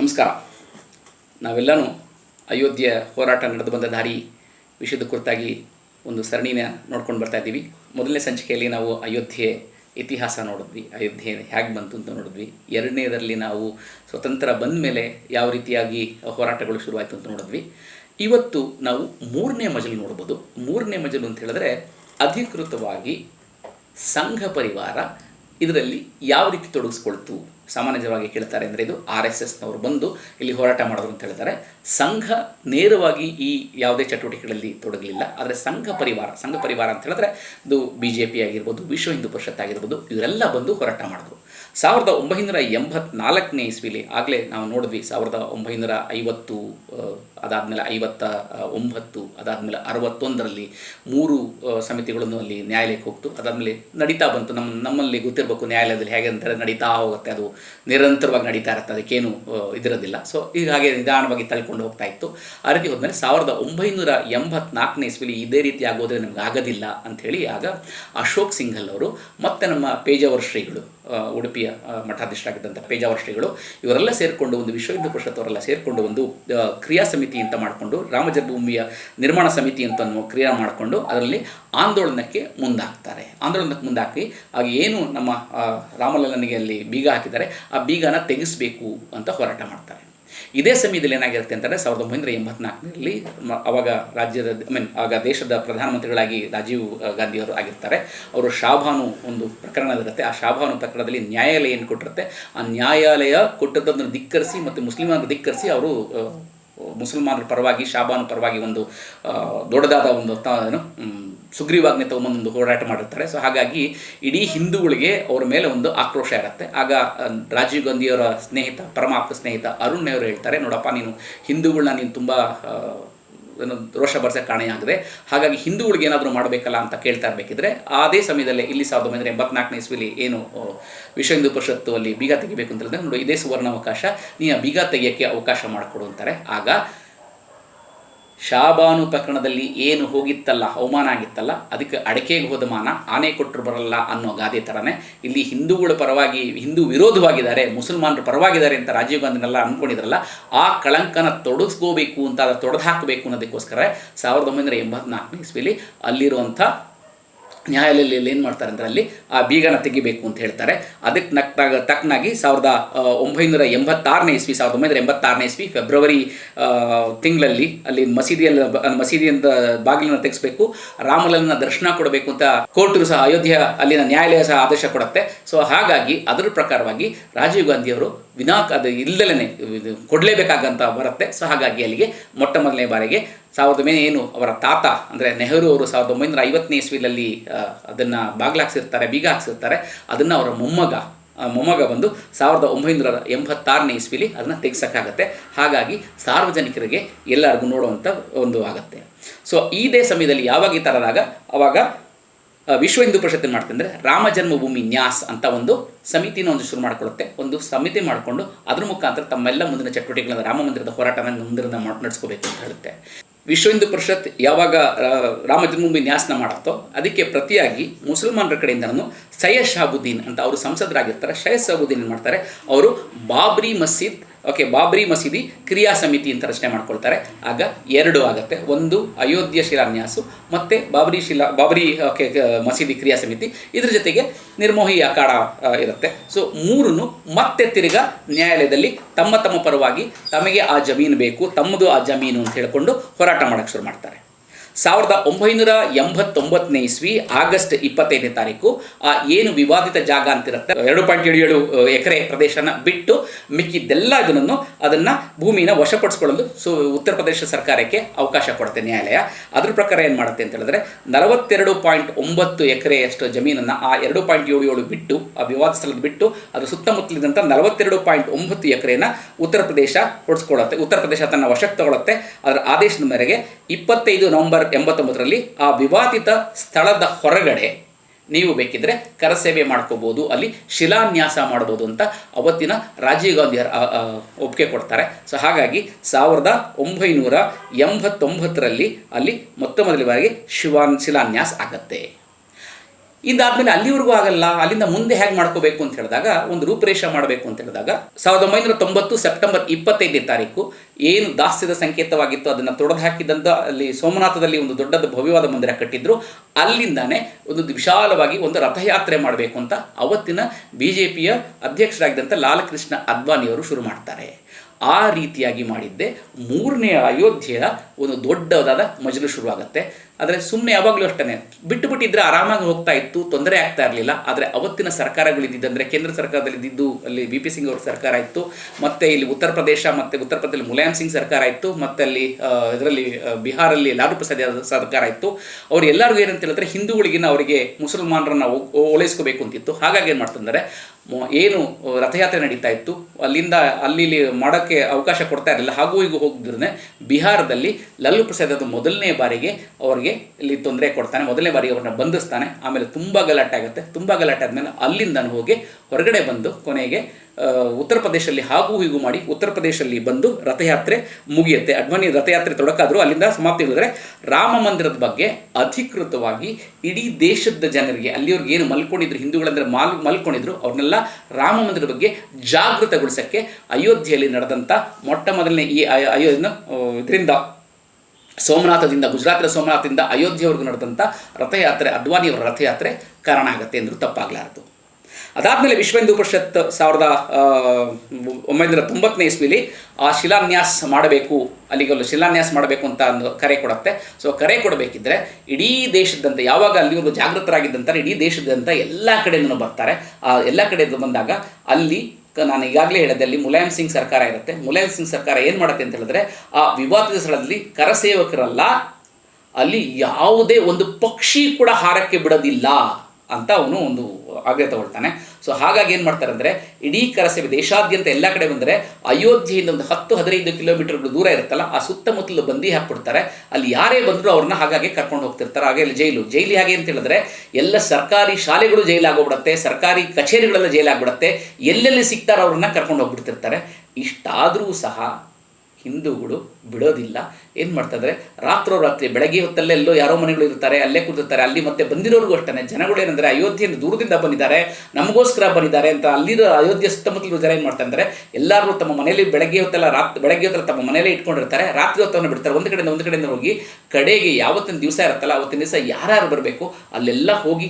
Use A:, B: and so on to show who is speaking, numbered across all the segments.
A: ನಮಸ್ಕಾರ. ನಾವೆಲ್ಲನೂ ಅಯೋಧ್ಯೆ ಹೋರಾಟ ನಡೆದು ಬಂದ ದಾರಿ ವಿಷಯದ ಕುರಿತಾಗಿ ಒಂದು ಸರಣಿನ ನೋಡ್ಕೊಂಡು ಬರ್ತಾ ಇದ್ದೀವಿ. ಮೊದಲನೇ ಸಂಚಿಕೆಯಲ್ಲಿ ನಾವು ಅಯೋಧ್ಯೆ ಇತಿಹಾಸ ನೋಡಿದ್ವಿ. ಅಯೋಧ್ಯೆ ಹೇಗೆ ಬಂತು ಅಂತ ನೋಡಿದ್ವಿ. ಎರಡನೇದರಲ್ಲಿ ನಾವು ಸ್ವತಂತ್ರ ಬಂದ ಮೇಲೆ ಯಾವ ರೀತಿಯಾಗಿ ಹೋರಾಟಗಳು ಶುರುವಾಯಿತು ಅಂತ ನೋಡಿದ್ವಿ. ಇವತ್ತು ನಾವು ಮೂರನೇ ಮಜಲು ನೋಡ್ಬೋದು. ಮೂರನೇ ಮಜಲು ಅಂತ ಹೇಳಿದ್ರೆ ಅಧಿಕೃತವಾಗಿ ಸಂಘ ಪರಿವಾರ ಇದರಲ್ಲಿ ಯಾವ ರೀತಿ ತೊಡಗಿಸ್ಕೊಳ್ತು? ಸಾಮಾನ್ಯವಾಗಿ ಕೇಳ್ತಾರೆ ಅಂದರೆ ಇದು ಆರ್ ಎಸ್ ಎಸ್ನವರು ಬಂದು ಇಲ್ಲಿ ಹೋರಾಟ ಮಾಡಿದ್ರು ಅಂತ ಹೇಳ್ತಾರೆ. ಸಂಘ ನೇರವಾಗಿ ಈ ಯಾವುದೇ ಚಟುವಟಿಕೆಗಳಲ್ಲಿ ತೊಡಗಲಿಲ್ಲ. ಆದರೆ ಸಂಘ ಪರಿವಾರ ಸಂಘ ಪರಿವಾರ ಅಂತ ಹೇಳಿದ್ರೆ ಇದು ಬಿ ಜೆ ಪಿ ಆಗಿರ್ಬೋದು, ವಿಶ್ವ ಹಿಂದೂ ಪರಿಷತ್ ಆಗಿರ್ಬೋದು, ಇವರೆಲ್ಲ ಬಂದು ಹೋರಾಟ ಮಾಡಿದ್ರು. ಸಾವಿರದ ಒಂಬೈನೂರ ಎಂಬತ್ನಾಲ್ಕನೇ ಇಸ್ವಿಲಿ ಆಗಲೇ ನಾವು ನೋಡಿದ್ವಿ ಸಾವಿರದ ಒಂಬೈನೂರ ಐವತ್ತು ಅದಾದಮೇಲೆ ಐವತ್ತ ಒಂಬತ್ತು ಅದಾದಮೇಲೆ ಅರವತ್ತೊಂದರಲ್ಲಿ ಮೂರು ಸಮಿತಿಗಳನ್ನು ಅಲ್ಲಿ ನ್ಯಾಯಾಲಯಕ್ಕೆ ಹೋಗ್ತು. ಅದಾದಮೇಲೆ ನಡೀತಾ ಬಂತು. ನಮ್ಮ, ನಮ್ಮಲ್ಲಿ ಗೊತ್ತಿರಬೇಕು ನ್ಯಾಯಾಲಯದಲ್ಲಿ ಹೇಗೆ ಅಂತಾರೆ, ನಡೀತಾ ಹೋಗುತ್ತೆ ಅದು, ನಿರಂತರವಾಗಿ ನಡೀತಾ ಇರುತ್ತೆ, ಅದಕ್ಕೇನು ಇದಿರೋದಿಲ್ಲ. ಸೊ ಈಗ ಹಾಗೆ ನಿಧಾನವಾಗಿ ತಳ್ಕೊಂಡು ಹೋಗ್ತಾ ಇತ್ತು. ಆ ರೀತಿ ಹೋದ್ಮೇಲೆ ಸಾವಿರದ ಒಂಬೈನೂರ ಎಂಬತ್ನಾಲ್ಕನೇ ಇಸ್ವಿಲಿ ಇದೇ ರೀತಿ ಆಗೋದ್ರೆ ನಮ್ಗೆ ಆಗೋದಿಲ್ಲ ಅಂಥೇಳಿ ಆಗ ಅಶೋಕ್ ಸಿಂಘಲ್ ಅವರು ಮತ್ತೆ ನಮ್ಮ ಪೇಜಾವರ್ ಶ್ರೀಗಳು ಉಡುಪಿಯ ಮಠಾಧೀಶರಾಗಿದ್ದಂಥ ಪೇಜಾವರ ಶ್ರೀಗಳು ಇವರೆಲ್ಲ ಸೇರಿಕೊಂಡು ಒಂದು ವಿಶ್ವ ಹಿಂದೂ ಪರಿಷತ್ ಸೇರಿಕೊಂಡು ಒಂದು ಕ್ರಿಯಾ ಸಮಿತಿ ಅಂತ ಮಾಡಿಕೊಂಡು, ರಾಮ ಜನ್ಮಭೂಮಿಯ ನಿರ್ಮಾಣ ಸಮಿತಿ ಅಂತ ಕ್ರಿಯಾ ಮಾಡಿಕೊಂಡು ಅದರಲ್ಲಿ ಆಂದೋಲನಕ್ಕೆ ಮುಂದಾಗ್ತಾರೆ. ಆಂದೋಲನಕ್ಕೆ ಮುಂದಾಕಿ ಆಗ ಏನು ನಮ್ಮ ರಾಮಲಲ್ಲನಿಗೆ ಅಲ್ಲಿ ಬೀಗ ಹಾಕಿದ್ದಾರೆ, ಆ ಬೀಗನ ತೆಗೆಸಬೇಕು ಅಂತ ಹೋರಾಟ ಮಾಡ್ತಾರೆ. ಇದೇ ಸಮಯದಲ್ಲಿ ಏನಾಗಿರುತ್ತೆ ಅಂತಂದರೆ ಸಾವಿರದ ಒಂಬೈನೂರ ಎಂಬತ್ನಾಲ್ಕರಲ್ಲಿ ಅವಾಗ ರಾಜ್ಯದ ಐ ಮೀನ್ ಆಗ ದೇಶದ ಪ್ರಧಾನಮಂತ್ರಿಗಳಾಗಿ ರಾಜೀವ್ ಗಾಂಧಿಯವರು ಆಗಿರ್ತಾರೆ. ಅವರು ಶಾಭಾನು ಒಂದು ಪ್ರಕರಣ ಇರುತ್ತೆ. ಆ ಶಾಭಾನು ಪ್ರಕರಣದಲ್ಲಿ ನ್ಯಾಯಾಲಯ ಏನು ಕೊಟ್ಟಿರುತ್ತೆ? ಆ ನ್ಯಾಯಾಲಯ ಕೊಟ್ಟದ್ದನ್ನು ಧಿಕ್ಕರಿಸಿ ಮತ್ತು ಮುಸ್ಲಿಮರನ್ನು ಧಿಕ್ಕರಿಸಿ ಅವರು ಮುಸಲ್ಮಾನರ ಪರವಾಗಿ, ಶಾಬಾನು ಪರವಾಗಿ ಒಂದು ದೊಡ್ಡದಾದ ಒಂದು ಏನು ಸುಗ್ರೀವಾಜ್ಞೆ ತಗೊಂಬಂದು ಹೋರಾಟ ಮಾಡಿರ್ತಾರೆ. ಸೊ ಹಾಗಾಗಿ ಇಡೀ ಹಿಂದೂಗಳಿಗೆ ಅವರ ಮೇಲೆ ಒಂದು ಆಕ್ರೋಶ ಇರುತ್ತೆ. ಆಗ ರಾಜೀವ್ ಗಾಂಧಿಯವರ ಸ್ನೇಹಿತ ಪರಮಾಪ್ತ ಸ್ನೇಹಿತ ಅರುಣ್ ಅವರು ಹೇಳ್ತಾರೆ, ನೋಡಪ್ಪ, ನೀನು ಹಿಂದೂಗಳನ್ನ ನೀನು ತುಂಬ ರೋಷ ಬರ್ಸಕ್ಕೆ ಕಾರಣೆಯಾಗಿದೆ ಹಾಗಾಗಿ ಹಿಂದೂಗಳಿಗೆ ಏನಾದರೂ ಮಾಡಬೇಕಲ್ಲ ಅಂತ ಕೇಳ್ತಾ ಇರಬೇಕಿದ್ರೆ, ಅದೇ ಸಮಯದಲ್ಲೇ ಇಲ್ಲಿ ಸಾವಿರದ ಒಂಬೈನೂರ ಎಂಬತ್ನಾಲ್ಕನೇ ಇಸ್ವಿಲಿ ಏನು ವಿಶ್ವ ಹಿಂದೂ ಪರಿಷತ್ತು ಅಲ್ಲಿ ಬೀಗ ತೆಗಿಬೇಕು ಅಂತ ಹೇಳಿದ್ರೆ, ನೋಡು, ಇದೇ ಸುವರ್ಣ ಅವಕಾಶ ನೀ ಆ ಬೀಗ ತೆಗೆಯೋಕ್ಕೆ ಅವಕಾಶ ಮಾಡಿಕೊಡು ಅಂತಾರೆ. ಆಗ ಶಾಬಾನು ಪ್ರಕರಣದಲ್ಲಿ ಏನು ಹೋಗಿತ್ತಲ್ಲ, ಅವಮಾನ ಆಗಿತ್ತಲ್ಲ, ಅದಕ್ಕೆ ಅಡಕೆಗೆ ಹೋದ ಮಾನ ಆನೆ ಕೊಟ್ಟರು ಬರಲ್ಲ ಅನ್ನೋ ಗಾದೆ ಥರನೇ ಇಲ್ಲಿ ಹಿಂದೂಗಳ ಪರವಾಗಿ, ಹಿಂದೂ ವಿರೋಧವಾಗಿದ್ದಾರೆ, ಮುಸಲ್ಮಾನರು ಪರವಾಗಿದ್ದಾರೆ ಅಂತ ರಾಜೀವ್ ಗಾಂಧಿನೆಲ್ಲ ಅಂದ್ಕೊಂಡಿದ್ರಲ್ಲ, ಆ ಕಳಂಕನ ತೊಡಗಿಸ್ಕೋಬೇಕು ಅಂತ, ಅದನ್ನು ತೊಡೆದು ಹಾಕಬೇಕು ಅನ್ನೋದಕ್ಕೋಸ್ಕರ ಸಾವಿರದ ಒಂಬೈನೂರ ಎಂಬತ್ನಾಲ್ಕನೇ ಇಸ್ವಿಲಿ ಅಲ್ಲಿರುವಂಥ ನ್ಯಾಯಾಲಯದಲ್ಲಿ ಏನು ಮಾಡ್ತಾರೆ ಅಂದರೆ ಅಲ್ಲಿ ಆ ಬೀಗನ ತೆಗಿಬೇಕು ಅಂತ ಹೇಳ್ತಾರೆ. ಅದಕ್ಕೆ ನಕ್ತಾಗ ತಕ್ಕನಾಗಿ ಸಾವಿರದ ಒಂಬೈನೂರ ಎಂಬತ್ತಾರನೇ ಇಸ್ವಿ, ಸಾವಿರದ ಒಂಬೈನೂರ ಎಂಬತ್ತಾರನೇ ಇಸ್ವಿ, ಫೆಬ್ರವರಿ ತಿಂಗಳಲ್ಲಿ ಅಲ್ಲಿ ಮಸೀದಿಯಲ್ಲಿ ಮಸೀದಿಯಿಂದ ಬಾಗಿಲನ್ನು ತೆಗೆಸಬೇಕು ರಾಮಲನ್ನ ದರ್ಶನ ಕೊಡಬೇಕು ಅಂತ ಕೋರ್ಟರು ಸಹ, ಅಯೋಧ್ಯೆ ಅಲ್ಲಿನ ನ್ಯಾಯಾಲಯ ಸಹ ಆದೇಶ ಕೊಡುತ್ತೆ. ಸೊ ಹಾಗಾಗಿ ಅದರ ಪ್ರಕಾರವಾಗಿ ರಾಜೀವ್ ಗಾಂಧಿಯವರು ವಿನಾಕ್ ಅದು ಇಲ್ಲದಲೇ ಇದು ಬರುತ್ತೆ. ಸೊ ಹಾಗಾಗಿ ಅಲ್ಲಿಗೆ ಮೊಟ್ಟ ಮೊದಲನೇ ಬಾರಿಗೆ ಸಾವಿರದ ಮೇಲೆ ಏನು ಅವರ ತಾತ, ಅಂದರೆ ನೆಹರು ಅವರು ಸಾವಿರದ ಒಂಬೈನೂರ ಐವತ್ತನೇ ಇಸ್ವಿಲಲ್ಲಿ ಅದನ್ನು ಬಾಗ್ಲಾಕ್ಸಿರ್ತಾರೆ ಬೀಗ ಹಾಕ್ಸಿರ್ತಾರೆ ಅದನ್ನು ಅವರ ಮೊಮ್ಮಗ ಮೊಮ್ಮಗ ಬಂದು ಸಾವಿರದ ಒಂಬೈನೂರ ಎಂಬತ್ತಾರನೇ ಇಸ್ವಿಲಿ ಅದನ್ನು ತೆಗ್ಸೋಕ್ಕಾಗತ್ತೆ. ಹಾಗಾಗಿ ಸಾರ್ವಜನಿಕರಿಗೆ ಎಲ್ಲರಿಗೂ ನೋಡುವಂಥ ಒಂದು ಆಗುತ್ತೆ. ಸೊ ಇದೇ ಸಮಯದಲ್ಲಿ ಯಾವಾಗ ಈ ಥರದಾಗ ಅವಾಗ ವಿಶ್ವ ಹಿಂದೂ ಪರಿಷತ್ ಏನು ಮಾಡ್ತಂದ್ರೆ ರಾಮ ಜನ್ಮಭೂಮಿ ನ್ಯಾಸ್ ಅಂತ ಒಂದು ಸಮಿತಿನ ಒಂದು ಶುರು ಮಾಡಿಕೊಳ್ಳುತ್ತೆ ಒಂದು ಸಮಿತಿ ಮಾಡಿಕೊಂಡು ಅದ್ರ ಮುಖಾಂತರ ತಮ್ಮೆಲ್ಲ ಮುಂದಿನ ಚಟುವಟಿಕೆಗಳನ್ನ ರಾಮ ಮಂದಿರದ ಹೋರಾಟನ ಮುಂದಿನ ನಡೆಸ್ಕೋಬೇಕು ಅಂತ ಹೇಳುತ್ತೆ. ವಿಶ್ವ ಹಿಂದೂ ಪರಿಷತ್ ಯಾವಾಗ ರಾಮ ಜನ್ಮಭೂಮಿ ನ್ಯಾಸನ ಮಾಡುತ್ತೋ ಅದಕ್ಕೆ ಪ್ರತಿಯಾಗಿ ಮುಸಲ್ಮಾನರ ಕಡೆಯಿಂದನೂ ಸೈಯದ್ ಶಹಾಬುದ್ದೀನ್ ಅಂತ ಅವರು ಸಂಸದರಾಗಿರ್ತಾರೆ. ಸೈಯದ್ ಶಹಾಬುದ್ದೀನ್ ಏನು ಮಾಡ್ತಾರೆ? ಅವರು ಬಾಬ್ರಿ ಮಸೀದ್ ಓಕೆ ಬಾಬ್ರಿ ಮಸೀದಿ ಕ್ರಿಯಾ ಸಮಿತಿ ಅಂತ ರಚನೆ ಮಾಡ್ಕೊಳ್ತಾರೆ. ಆಗ ಎರಡು ಆಗುತ್ತೆ. ಒಂದು ಅಯೋಧ್ಯ ಶಿಲಾನ್ಯಾಸು, ಮತ್ತು ಬಾಬ್ರಿ ಶಿಲಾ ಬಾಬ್ರಿ ಓಕೆ ಮಸೀದಿ ಕ್ರಿಯಾ ಸಮಿತಿ ಇದ್ರ ಜೊತೆಗೆ ನಿರ್ಮೋಹಿ ಅಖಾಡ ಇರುತ್ತೆ. ಸೊ ಮೂರನ್ನು ಮತ್ತೆ ತಿರುಗ ನ್ಯಾಯಾಲಯದಲ್ಲಿ ತಮ್ಮ ತಮ್ಮ ಪರವಾಗಿ ತಮಗೆ ಆ ಜಮೀನು ಬೇಕು, ತಮ್ಮದು ಆ ಜಮೀನು ಅಂತ ಹೇಳಿಕೊಂಡು ಹೋರಾಟ ಮಾಡೋಕ್ಕೆ ಶುರು ಮಾಡ್ತಾರೆ. ಸಾವಿರದ ಒಂಬೈನೂರ ಎಂಬತ್ತೊಂಬತ್ತನೇ ಇಸ್ವಿ ಆಗಸ್ಟ್ ಇಪ್ಪತ್ತೈದನೇ ತಾರೀಕು, ಆ ಏನು ವಿವಾದಿತ ಜಾಗ ಅಂತಿರುತ್ತೆ, ಎರಡು ಪಾಯಿಂಟ್ ಏಳು ಏಳು ಎಕರೆ ಪ್ರದೇಶನ ಬಿಟ್ಟು ಮಿಕ್ಕಿದ್ದೆಲ್ಲ ಇದನ್ನು ಅದನ್ನು ಭೂಮಿನ ವಶಪಡಿಸ್ಕೊಳ್ಳಲು ಸೊ, ಉತ್ತರ ಪ್ರದೇಶ ಸರ್ಕಾರಕ್ಕೆ ಅವಕಾಶ ಕೊಡುತ್ತೆ ನ್ಯಾಯಾಲಯ. ಅದ್ರ ಪ್ರಕಾರ ಏನು ಮಾಡುತ್ತೆ ಅಂತ ಹೇಳಿದ್ರೆ, ನಲವತ್ತೆರಡು ಪಾಯಿಂಟ್ ಒಂಬತ್ತು ಎಕರೆಯಷ್ಟು ಜಮೀನನ್ನು ಆ ಎರಡು ಪಾಯಿಂಟ್ ಏಳು ಏಳು ಬಿಟ್ಟು, ಆ ವಿವಾದ ಸ್ಥಳದ ಬಿಟ್ಟು ಅದರ ಸುತ್ತಮುತ್ತಲಿದಂಥ ನಲವತ್ತೆರಡು ಪಾಯಿಂಟ್ ಒಂಬತ್ತು ಎಕರೆನ ಉತ್ತರ ಪ್ರದೇಶ ಹೊಡ್ಸ್ಕೊಳ್ಳುತ್ತೆ, ಉತ್ತರ ಪ್ರದೇಶ ತನ್ನ ವಶಕ್ಕೆ ತಗೊಳ್ಳುತ್ತೆ. ಅದರ ಆದೇಶದ ಮೇರೆಗೆ ಇಪ್ಪತ್ತೈದು ನವೆಂಬರ್ ಎಂಬತ್ತೊಂಬತ್ತರಲ್ಲಿ ಆ ವಿವಾದಿತ ಸ್ಥಳದ ಹೊರಗಡೆ ನೀವು ಬೇಕಿದ್ರೆ ಕರಸೇವೆ ಮಾಡ್ಕೋಬೋದು, ಅಲ್ಲಿ ಶಿಲಾನ್ಯಾಸ ಮಾಡ್ಬೋದು ಅಂತ ಅವತ್ತಿನ ರಾಜೀವ್ ಗಾಂಧಿ ಒಪ್ಪಿಗೆ ಕೊಡ್ತಾರೆ. ಸೊ ಹಾಗಾಗಿ ಸಾವಿರದ ಒಂಬೈನೂರ ಎಂಬತ್ತೊಂಬತ್ತರಲ್ಲಿ ಅಲ್ಲಿ ಮೊತ್ತ ಮೊದಲ ಬಾರಿಗೆ ಶಿವಾನ್ ಶಿಲಾನ್ಯಾಸ ಆಗತ್ತೆ. ಇದಾದ್ಮೇಲೆ ಅಲ್ಲಿವರೆಗೂ ಆಗಲ್ಲ, ಅಲ್ಲಿಂದ ಮುಂದೆ ಹೇಗೆ ಮಾಡ್ಕೋಬೇಕು ಅಂತ ಹೇಳಿದಾಗ, ಒಂದು ರೂಪರೇಷ ಮಾಡಬೇಕು ಅಂತ ಹೇಳಿದಾಗ, ಸಾವಿರದ ಒಂಬೈನೂರ ತೊಂಬತ್ತು ಸೆಪ್ಟೆಂಬರ್ ಇಪ್ಪತ್ತೈದನೇ ತಾರೀಕು ಏನು ದಾಸ್ಯದ ಸಂಕೇತವಾಗಿತ್ತು, ಅದನ್ನು ತೊಡೆದು ಹಾಕಿದಂತ ಅಲ್ಲಿ ಸೋಮನಾಥದಲ್ಲಿ ಒಂದು ದೊಡ್ಡದ ಭವ್ಯವಾದ ಮಂದಿರ ಕಟ್ಟಿದ್ರು. ಅಲ್ಲಿಂದಾನೆ ಒಂದು ವಿಶಾಲವಾಗಿ ಒಂದು ರಥಯಾತ್ರೆ ಮಾಡಬೇಕು ಅಂತ ಅವತ್ತಿನ ಬಿ ಜೆ ಪಿಯ ಅಧ್ಯಕ್ಷರಾಗಿದ್ದಂಥ ಲಾಲಕೃಷ್ಣ ಅದ್ವಾನಿಯವರು ಶುರು ಮಾಡ್ತಾರೆ. ಆ ರೀತಿಯಾಗಿ ಮಾಡಿದ್ದೆ ಮೂರನೇ ಅಯೋಧ್ಯೆಯ ಒಂದು ದೊಡ್ಡದಾದ ಮಜಲು ಶುರುವಾಗುತ್ತೆ. ಆದರೆ ಸುಮ್ಮನೆ ಯಾವಾಗಲೂ ಅಷ್ಟೇ ಬಿಟ್ಟು ಬಿಟ್ಟಿದ್ರೆ ಆರಾಮಾಗಿ ಹೋಗ್ತಾ ಇತ್ತು, ತೊಂದರೆ ಆಗ್ತಾ ಇರಲಿಲ್ಲ. ಆದರೆ ಅವತ್ತಿನ ಸರ್ಕಾರಗಳಿದ್ದಂದರೆ ಕೇಂದ್ರ ಸರ್ಕಾರದಲ್ಲಿ ಇದ್ದಿದ್ದು ಅಲ್ಲಿ ಬಿ ಪಿ ಸಿಂಗ್ ಅವ್ರ ಸರ್ಕಾರ ಇತ್ತು, ಮತ್ತು ಇಲ್ಲಿ ಉತ್ತರ ಪ್ರದೇಶ, ಮತ್ತು ಉತ್ತರ ಪ್ರದೇಶದಲ್ಲಿ ಮುಲಾಯಂ ಸಿಂಗ್ ಸರ್ಕಾರ ಇತ್ತು, ಮತ್ತು ಅಲ್ಲಿ ಇದರಲ್ಲಿ ಬಿಹಾರಲ್ಲಿ ಲಾಲು ಪ್ರಸಾದ್ ಯಾದವ್ ಸರ್ಕಾರ ಇತ್ತು. ಅವ್ರು ಎಲ್ಲರಿಗೂ ಏನಂತ ಹೇಳಿದ್ರೆ ಹಿಂದೂಗಳಿಗಿನ ಅವರಿಗೆ ಮುಸಲ್ಮಾನರನ್ನು ಓಳೈಸ್ಕೋಬೇಕು ಅಂತಿತ್ತು. ಹಾಗಾಗಿ ಏನು ಮಾಡ್ತಂದರೆ ಏನು ರಥಯಾತ್ರೆ ನಡೀತಾ ಇತ್ತು, ಅಲ್ಲಿಂದ ಅಲ್ಲಿ ಮಾಡೋಕ್ಕೆ ಅವಕಾಶ ಕೊಡ್ತಾ ಇರಲಿಲ್ಲ. ಹಾಗೂ ಈಗ ಹೋಗಿದ್ರೆ ಬಿಹಾರದಲ್ಲಿ ಲಲ್ಲು ಪ್ರಸಾದ್ ಮೊದಲನೇ ಬಾರಿಗೆ ಅವರಿಗೆ ಇಲ್ಲಿ ತೊಂದರೆ ಕೊಡ್ತಾನೆ. ಮೊದಲನೇ ಬಾರಿಗೆ ಅವ್ರನ್ನ ಬಂಧಿಸ್ತಾನೆ. ಆಮೇಲೆ ತುಂಬ ಗಲಾಟೆ ಆಗುತ್ತೆ. ತುಂಬ ಗಲಾಟೆ ಆದಮೇಲೆ ಅಲ್ಲಿಂದ ಹೋಗಿ ಹೊರಗಡೆ ಬಂದು ಕೊನೆಗೆ ಉತ್ತರ ಪ್ರದೇಶದಲ್ಲಿ ಹಾಗೂ ಹೀಗೂ ಮಾಡಿ ಉತ್ತರ ಪ್ರದೇಶದಲ್ಲಿ ಬಂದು ರಥಯಾತ್ರೆ ಮುಗಿಯುತ್ತೆ. ಅಡ್ವಾನಿ ರಥಯಾತ್ರೆ ತೊಡಕಾದರೂ ಅಲ್ಲಿಂದ ಸಮಾಪ್ತಿ ಹೇಳಿದ್ರೆ ರಾಮ ಮಂದಿರದ ಬಗ್ಗೆ ಅಧಿಕೃತವಾಗಿ ಇಡೀ ದೇಶದ ಜನರಿಗೆ ಅಲ್ಲಿಯವ್ರಿಗೆ ಏನು ಮಲ್ಕೊಂಡಿದ್ರು, ಹಿಂದೂಗಳಂದ್ರೆ ಮಾಲ್, ಮಲ್ಕೊಂಡಿದ್ರು, ಅವ್ರನ್ನೆಲ್ಲ ರಾಮ ಮಂದಿರದ ಬಗ್ಗೆ ಜಾಗೃತಗೊಳಿಸಕ್ಕೆ ಅಯೋಧ್ಯೆಯಲ್ಲಿ ನಡೆದಂಥ ಮೊಟ್ಟ ಮೊದಲನೇ ಈ ಅಯೋಧ್ಯ ಅಯೋ ಇದರಿಂದ ಸೋಮನಾಥದಿಂದ, ಗುಜರಾತ್ನ ಸೋಮನಾಥದಿಂದ ಅಯೋಧ್ಯೆವರೆಗೂ ನಡೆದಂಥ ರಥಯಾತ್ರೆ ಅಡ್ವಾನಿಯವರ ರಥಯಾತ್ರೆ ಕಾರಣ ಆಗುತ್ತೆ ಅಂದರೂ ತಪ್ಪಾಗಲಾರದು. ಅದಾದಮೇಲೆ ವಿಶ್ವ ಹಿಂದೂ ಪರಿಷತ್ ಸಾವಿರದ ಒಂಬೈನೂರ ತೊಂಬತ್ತನೇ ಇಸ್ವಿಲಿ ಆ ಶಿಲಾನ್ಯಾಸ ಮಾಡಬೇಕು, ಅಲ್ಲಿಗೆ ಒಂದು ಶಿಲಾನ್ಯಾಸ ಮಾಡಬೇಕು ಅಂತ ಒಂದು ಕರೆ ಕೊಡುತ್ತೆ. ಸೊ ಕರೆ ಕೊಡಬೇಕಿದ್ರೆ ಇಡೀ ದೇಶದಂತ ಯಾವಾಗ ಅಲ್ಲಿವರೆಗೂ ಜಾಗೃತರಾಗಿದ್ದಂತಾರೆ, ಇಡೀ ದೇಶದಂತ ಎಲ್ಲ ಕಡೆಯಿಂದ ಬರ್ತಾರೆ. ಆ ಎಲ್ಲ ಕಡೆಯಿಂದ ಬಂದಾಗ ಅಲ್ಲಿ ನಾನು ಈಗಾಗಲೇ ಹೇಳಿದೆ, ಅಲ್ಲಿ ಮುಲಾಯಂ ಸಿಂಗ್ ಸರ್ಕಾರ ಇರುತ್ತೆ. ಮುಲಾಯಂ ಸಿಂಗ್ ಸರ್ಕಾರ ಏನು ಮಾಡುತ್ತೆ ಅಂತ ಹೇಳಿದ್ರೆ, ಆ ವಿವಾದದ ಸ್ಥಳದಲ್ಲಿ ಕರಸೇವಕರಲ್ಲ, ಅಲ್ಲಿ ಯಾವುದೇ ಒಂದು ಪಕ್ಷಿ ಕೂಡ ಹಾರಕ್ಕೆ ಬಿಡೋದಿಲ್ಲ ಅಂತ ಅವನು ಒಂದು ಆಜ್ಞೆ ತಗೊಳ್ತಾನೆ. ಸೊ ಹಾಗಾಗಿ ಏನು ಮಾಡ್ತಾರೆ ಅಂದರೆ, ಇಡೀ ಕರಸೇವೆ ದೇಶಾದ್ಯಂತ ಎಲ್ಲ ಕಡೆ ಬಂದರೆ, ಅಯೋಧ್ಯೆಯಿಂದ ಒಂದು ಹತ್ತು ಹದಿನೈದು ಕಿಲೋಮೀಟರ್ಗಳು ದೂರ ಇರುತ್ತಲ್ಲ, ಆ ಸುತ್ತಮುತ್ತಲು ಬಂದಿ ಹಾಕ್ಬಿಡ್ತಾರೆ. ಅಲ್ಲಿ ಯಾರೇ ಬಂದರೂ ಅವ್ರನ್ನ ಹಾಗಾಗಿ ಕರ್ಕೊಂಡು ಹೋಗ್ತಿರ್ತಾರೆ. ಹಾಗೆ ಅಲ್ಲಿ ಜೈಲು. ಜೈಲಿ ಹಾಗೆ ಅಂತ ಹೇಳಿದ್ರೆ, ಎಲ್ಲ ಸರ್ಕಾರಿ ಶಾಲೆಗಳು ಜೈಲಾಗೋಗ್ಬಿಡುತ್ತೆ ಸರ್ಕಾರಿ ಕಚೇರಿಗಳೆಲ್ಲ ಜೈಲಾಗ್ಬಿಡುತ್ತೆ. ಎಲ್ಲೆಲ್ಲಿ ಸಿಗ್ತಾರೋ ಅವ್ರನ್ನ ಕರ್ಕೊಂಡು ಹೋಗ್ಬಿಡ್ತಿರ್ತಾರೆ. ಇಷ್ಟಾದರೂ ಸಹ ಹಿಂದೂಗಳು ಬಿಡೋದಿಲ್ಲ. ಏನು ಮಾಡ್ತಾರೆ ರಾತ್ರೋರಾತ್ರಿ ಬೆಳಗ್ಗೆ ಹೊತ್ತಲ್ಲೇ ಎಲ್ಲೋ ಯಾರೋ ಮನೆಗಳು ಇರ್ತಾರೆ, ಅಲ್ಲೇ ಕೂತಿರ್ತಾರೆ, ಅಲ್ಲಿ ಮತ್ತೆ ಬಂದಿರೋರ್ಗೂ ಅಷ್ಟೇ ಜನಗಳು ಏನಂದರೆ ಅಯೋಧ್ಯೆಯಿಂದ ದೂರದಿಂದ ಬಂದಿದ್ದಾರೆ, ನಮಗೋಸ್ಕರ ಬಂದಿದ್ದಾರೆ ಅಂತ ಅಲ್ಲಿರೋ ಅಯೋಧ್ಯೆ ಸುತ್ತಮುತ್ತಲು ಜನ ಏನು ಮಾಡ್ತಾರೆ ಎಲ್ಲರೂ ತಮ್ಮ ಮನೆಯಲ್ಲಿ ಬೆಳಗ್ಗೆ ಹೊತ್ತೆಲ್ಲ ರಾತ್, ಬೆಳಗ್ಗೆ ಹೊತ್ತಲ್ಲ ತಮ್ಮ ಮನೆಯಲ್ಲೇ ಇಟ್ಕೊಂಡಿರ್ತಾರೆ, ರಾತ್ರಿ ಹೊತ್ತನ್ನು ಬಿಡ್ತಾರೆ. ಒಂದು ಕಡೆಯಿಂದ ಒಂದು ಕಡೆಯಿಂದ ಹೋಗಿ ಕಡೆಗೆ ಯಾವತ್ತಿನ ದಿವಸ ಇರುತ್ತಲ್ಲ, ಅವತ್ತಿನ ದಿವಸ ಯಾರ್ಯಾರು ಬರಬೇಕು, ಅಲ್ಲೆಲ್ಲ ಹೋಗಿ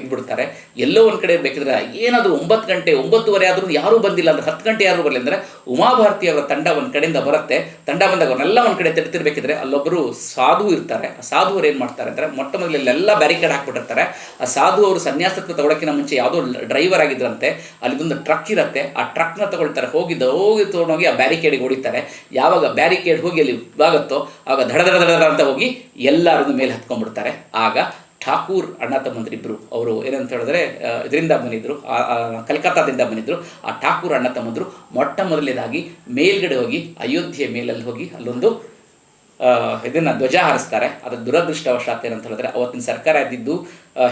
A: ಇದ್ಬಿಡ್ತಾರೆ. ಎಲ್ಲೋ ಒಂದು ಕಡೆ ಬೇಕಿದ್ರೆ ಏನಾದರೂ ಒಂಬತ್ತು ಗಂಟೆ, ಒಂಬತ್ತುವರೆ ಆದರೂ ಯಾರೂ ಬಂದಿಲ್ಲ ಅಂದರೆ ಹತ್ತು ಗಂಟೆ ಯಾರು ಬರಲಿ ಅಂದರೆ ಉಮಾಭಾರತಿ ಅವರ ತಂಡ ಒಂದು ಕಡೆಯಿಂದ ಬರುತ್ತೆ. ತಂಡ ಬಂದಾಗ ಅವ್ರನ್ನೆಲ್ಲ ಒಂದು ಕಡೆ ತೆರೆತಿರ್ಬೇಕಿದ್ರೆ ಅಲ್ಲೊಬ್ಬರು ಸಾಧು ಇರ್ತಾರೆ. ಆ ಸಾಧುವರು ಏನು ಮಾಡ್ತಾರೆ ಅಂದರೆ ಮೊಟ್ಟ ಮೊದಲೆಲ್ಲ ಬ್ಯಾರಿಕೇಡ್ ಹಾಕ್ಬಿಟ್ಟಿರ್ತಾರೆ. ಆ ಸಾಧು ಅವರು ಸನ್ಯಾಸತ್ವ ತಗೊಳಕ್ಕಿಂತ ಮುಂಚೆ ಯಾವುದೋ ಡ್ರೈವರ್ ಆಗಿದ್ರಂತೆ ಅಲ್ಲಿದೊಂದು ಟ್ರಕ್ ಇರುತ್ತೆ. ಆ ಟ್ರಕ್ನ ತಗೊಳ್ತಾರೆ. ಹೋಗಿದ್ದ ಹೋಗಿ ತೊಗೊಂಡೋಗಿ ಆ ಬ್ಯಾರಿಕೇಡಿಗೆ ಹೊಡಿತಾರೆ ಯಾವಾಗ ಬ್ಯಾರಿಕೇಡ್ ಹೋಗಿ ಅಲ್ಲಿ ಇದಾಗುತ್ತೋ ಆಗ ದಡ ದಡ ದಡ ಅಂತ ಹೋಗಿ ಎಲ್ಲರನ್ನು ಮೇಲೆ ಹತ್ಕೊಂಡ್ಬಿಡ್ತಾರೆ. ಆಗ ಠಾಕೂರ್ ಅಣ್ಣ ತಮ್ಮಂದ್ರಿಬ್ರು ಅವರು ಏನಂತ ಹೇಳಿದ್ರೆ ಇದರಿಂದ ಆ, ಕಲ್ಕತ್ತಾದಿಂದ ಬಂದಿದ್ರು. ಆ ಠಾಕೂರ್ ಅಣ್ಣ ತಮ್ಮಂದ್ರು ಮೊಟ್ಟ ಮೊದಲನೇದಾಗಿ ಮೇಲ್ಗಡೆ ಹೋಗಿ ಅಯೋಧ್ಯೆ ಮೇಲಲ್ಲಿ ಹೋಗಿ ಅಲ್ಲೊಂದು ಇದನ್ನ ಧ್ವಜ ಹಾರಿಸ್ತಾರೆ. ಅದು ದುರದೃಷ್ಟವಶಾತ್ ಏನಂತ ಹೇಳಿದ್ರೆ ಅವತ್ತಿನ ಸರ್ಕಾರ ಇದ್ದಿದ್ದು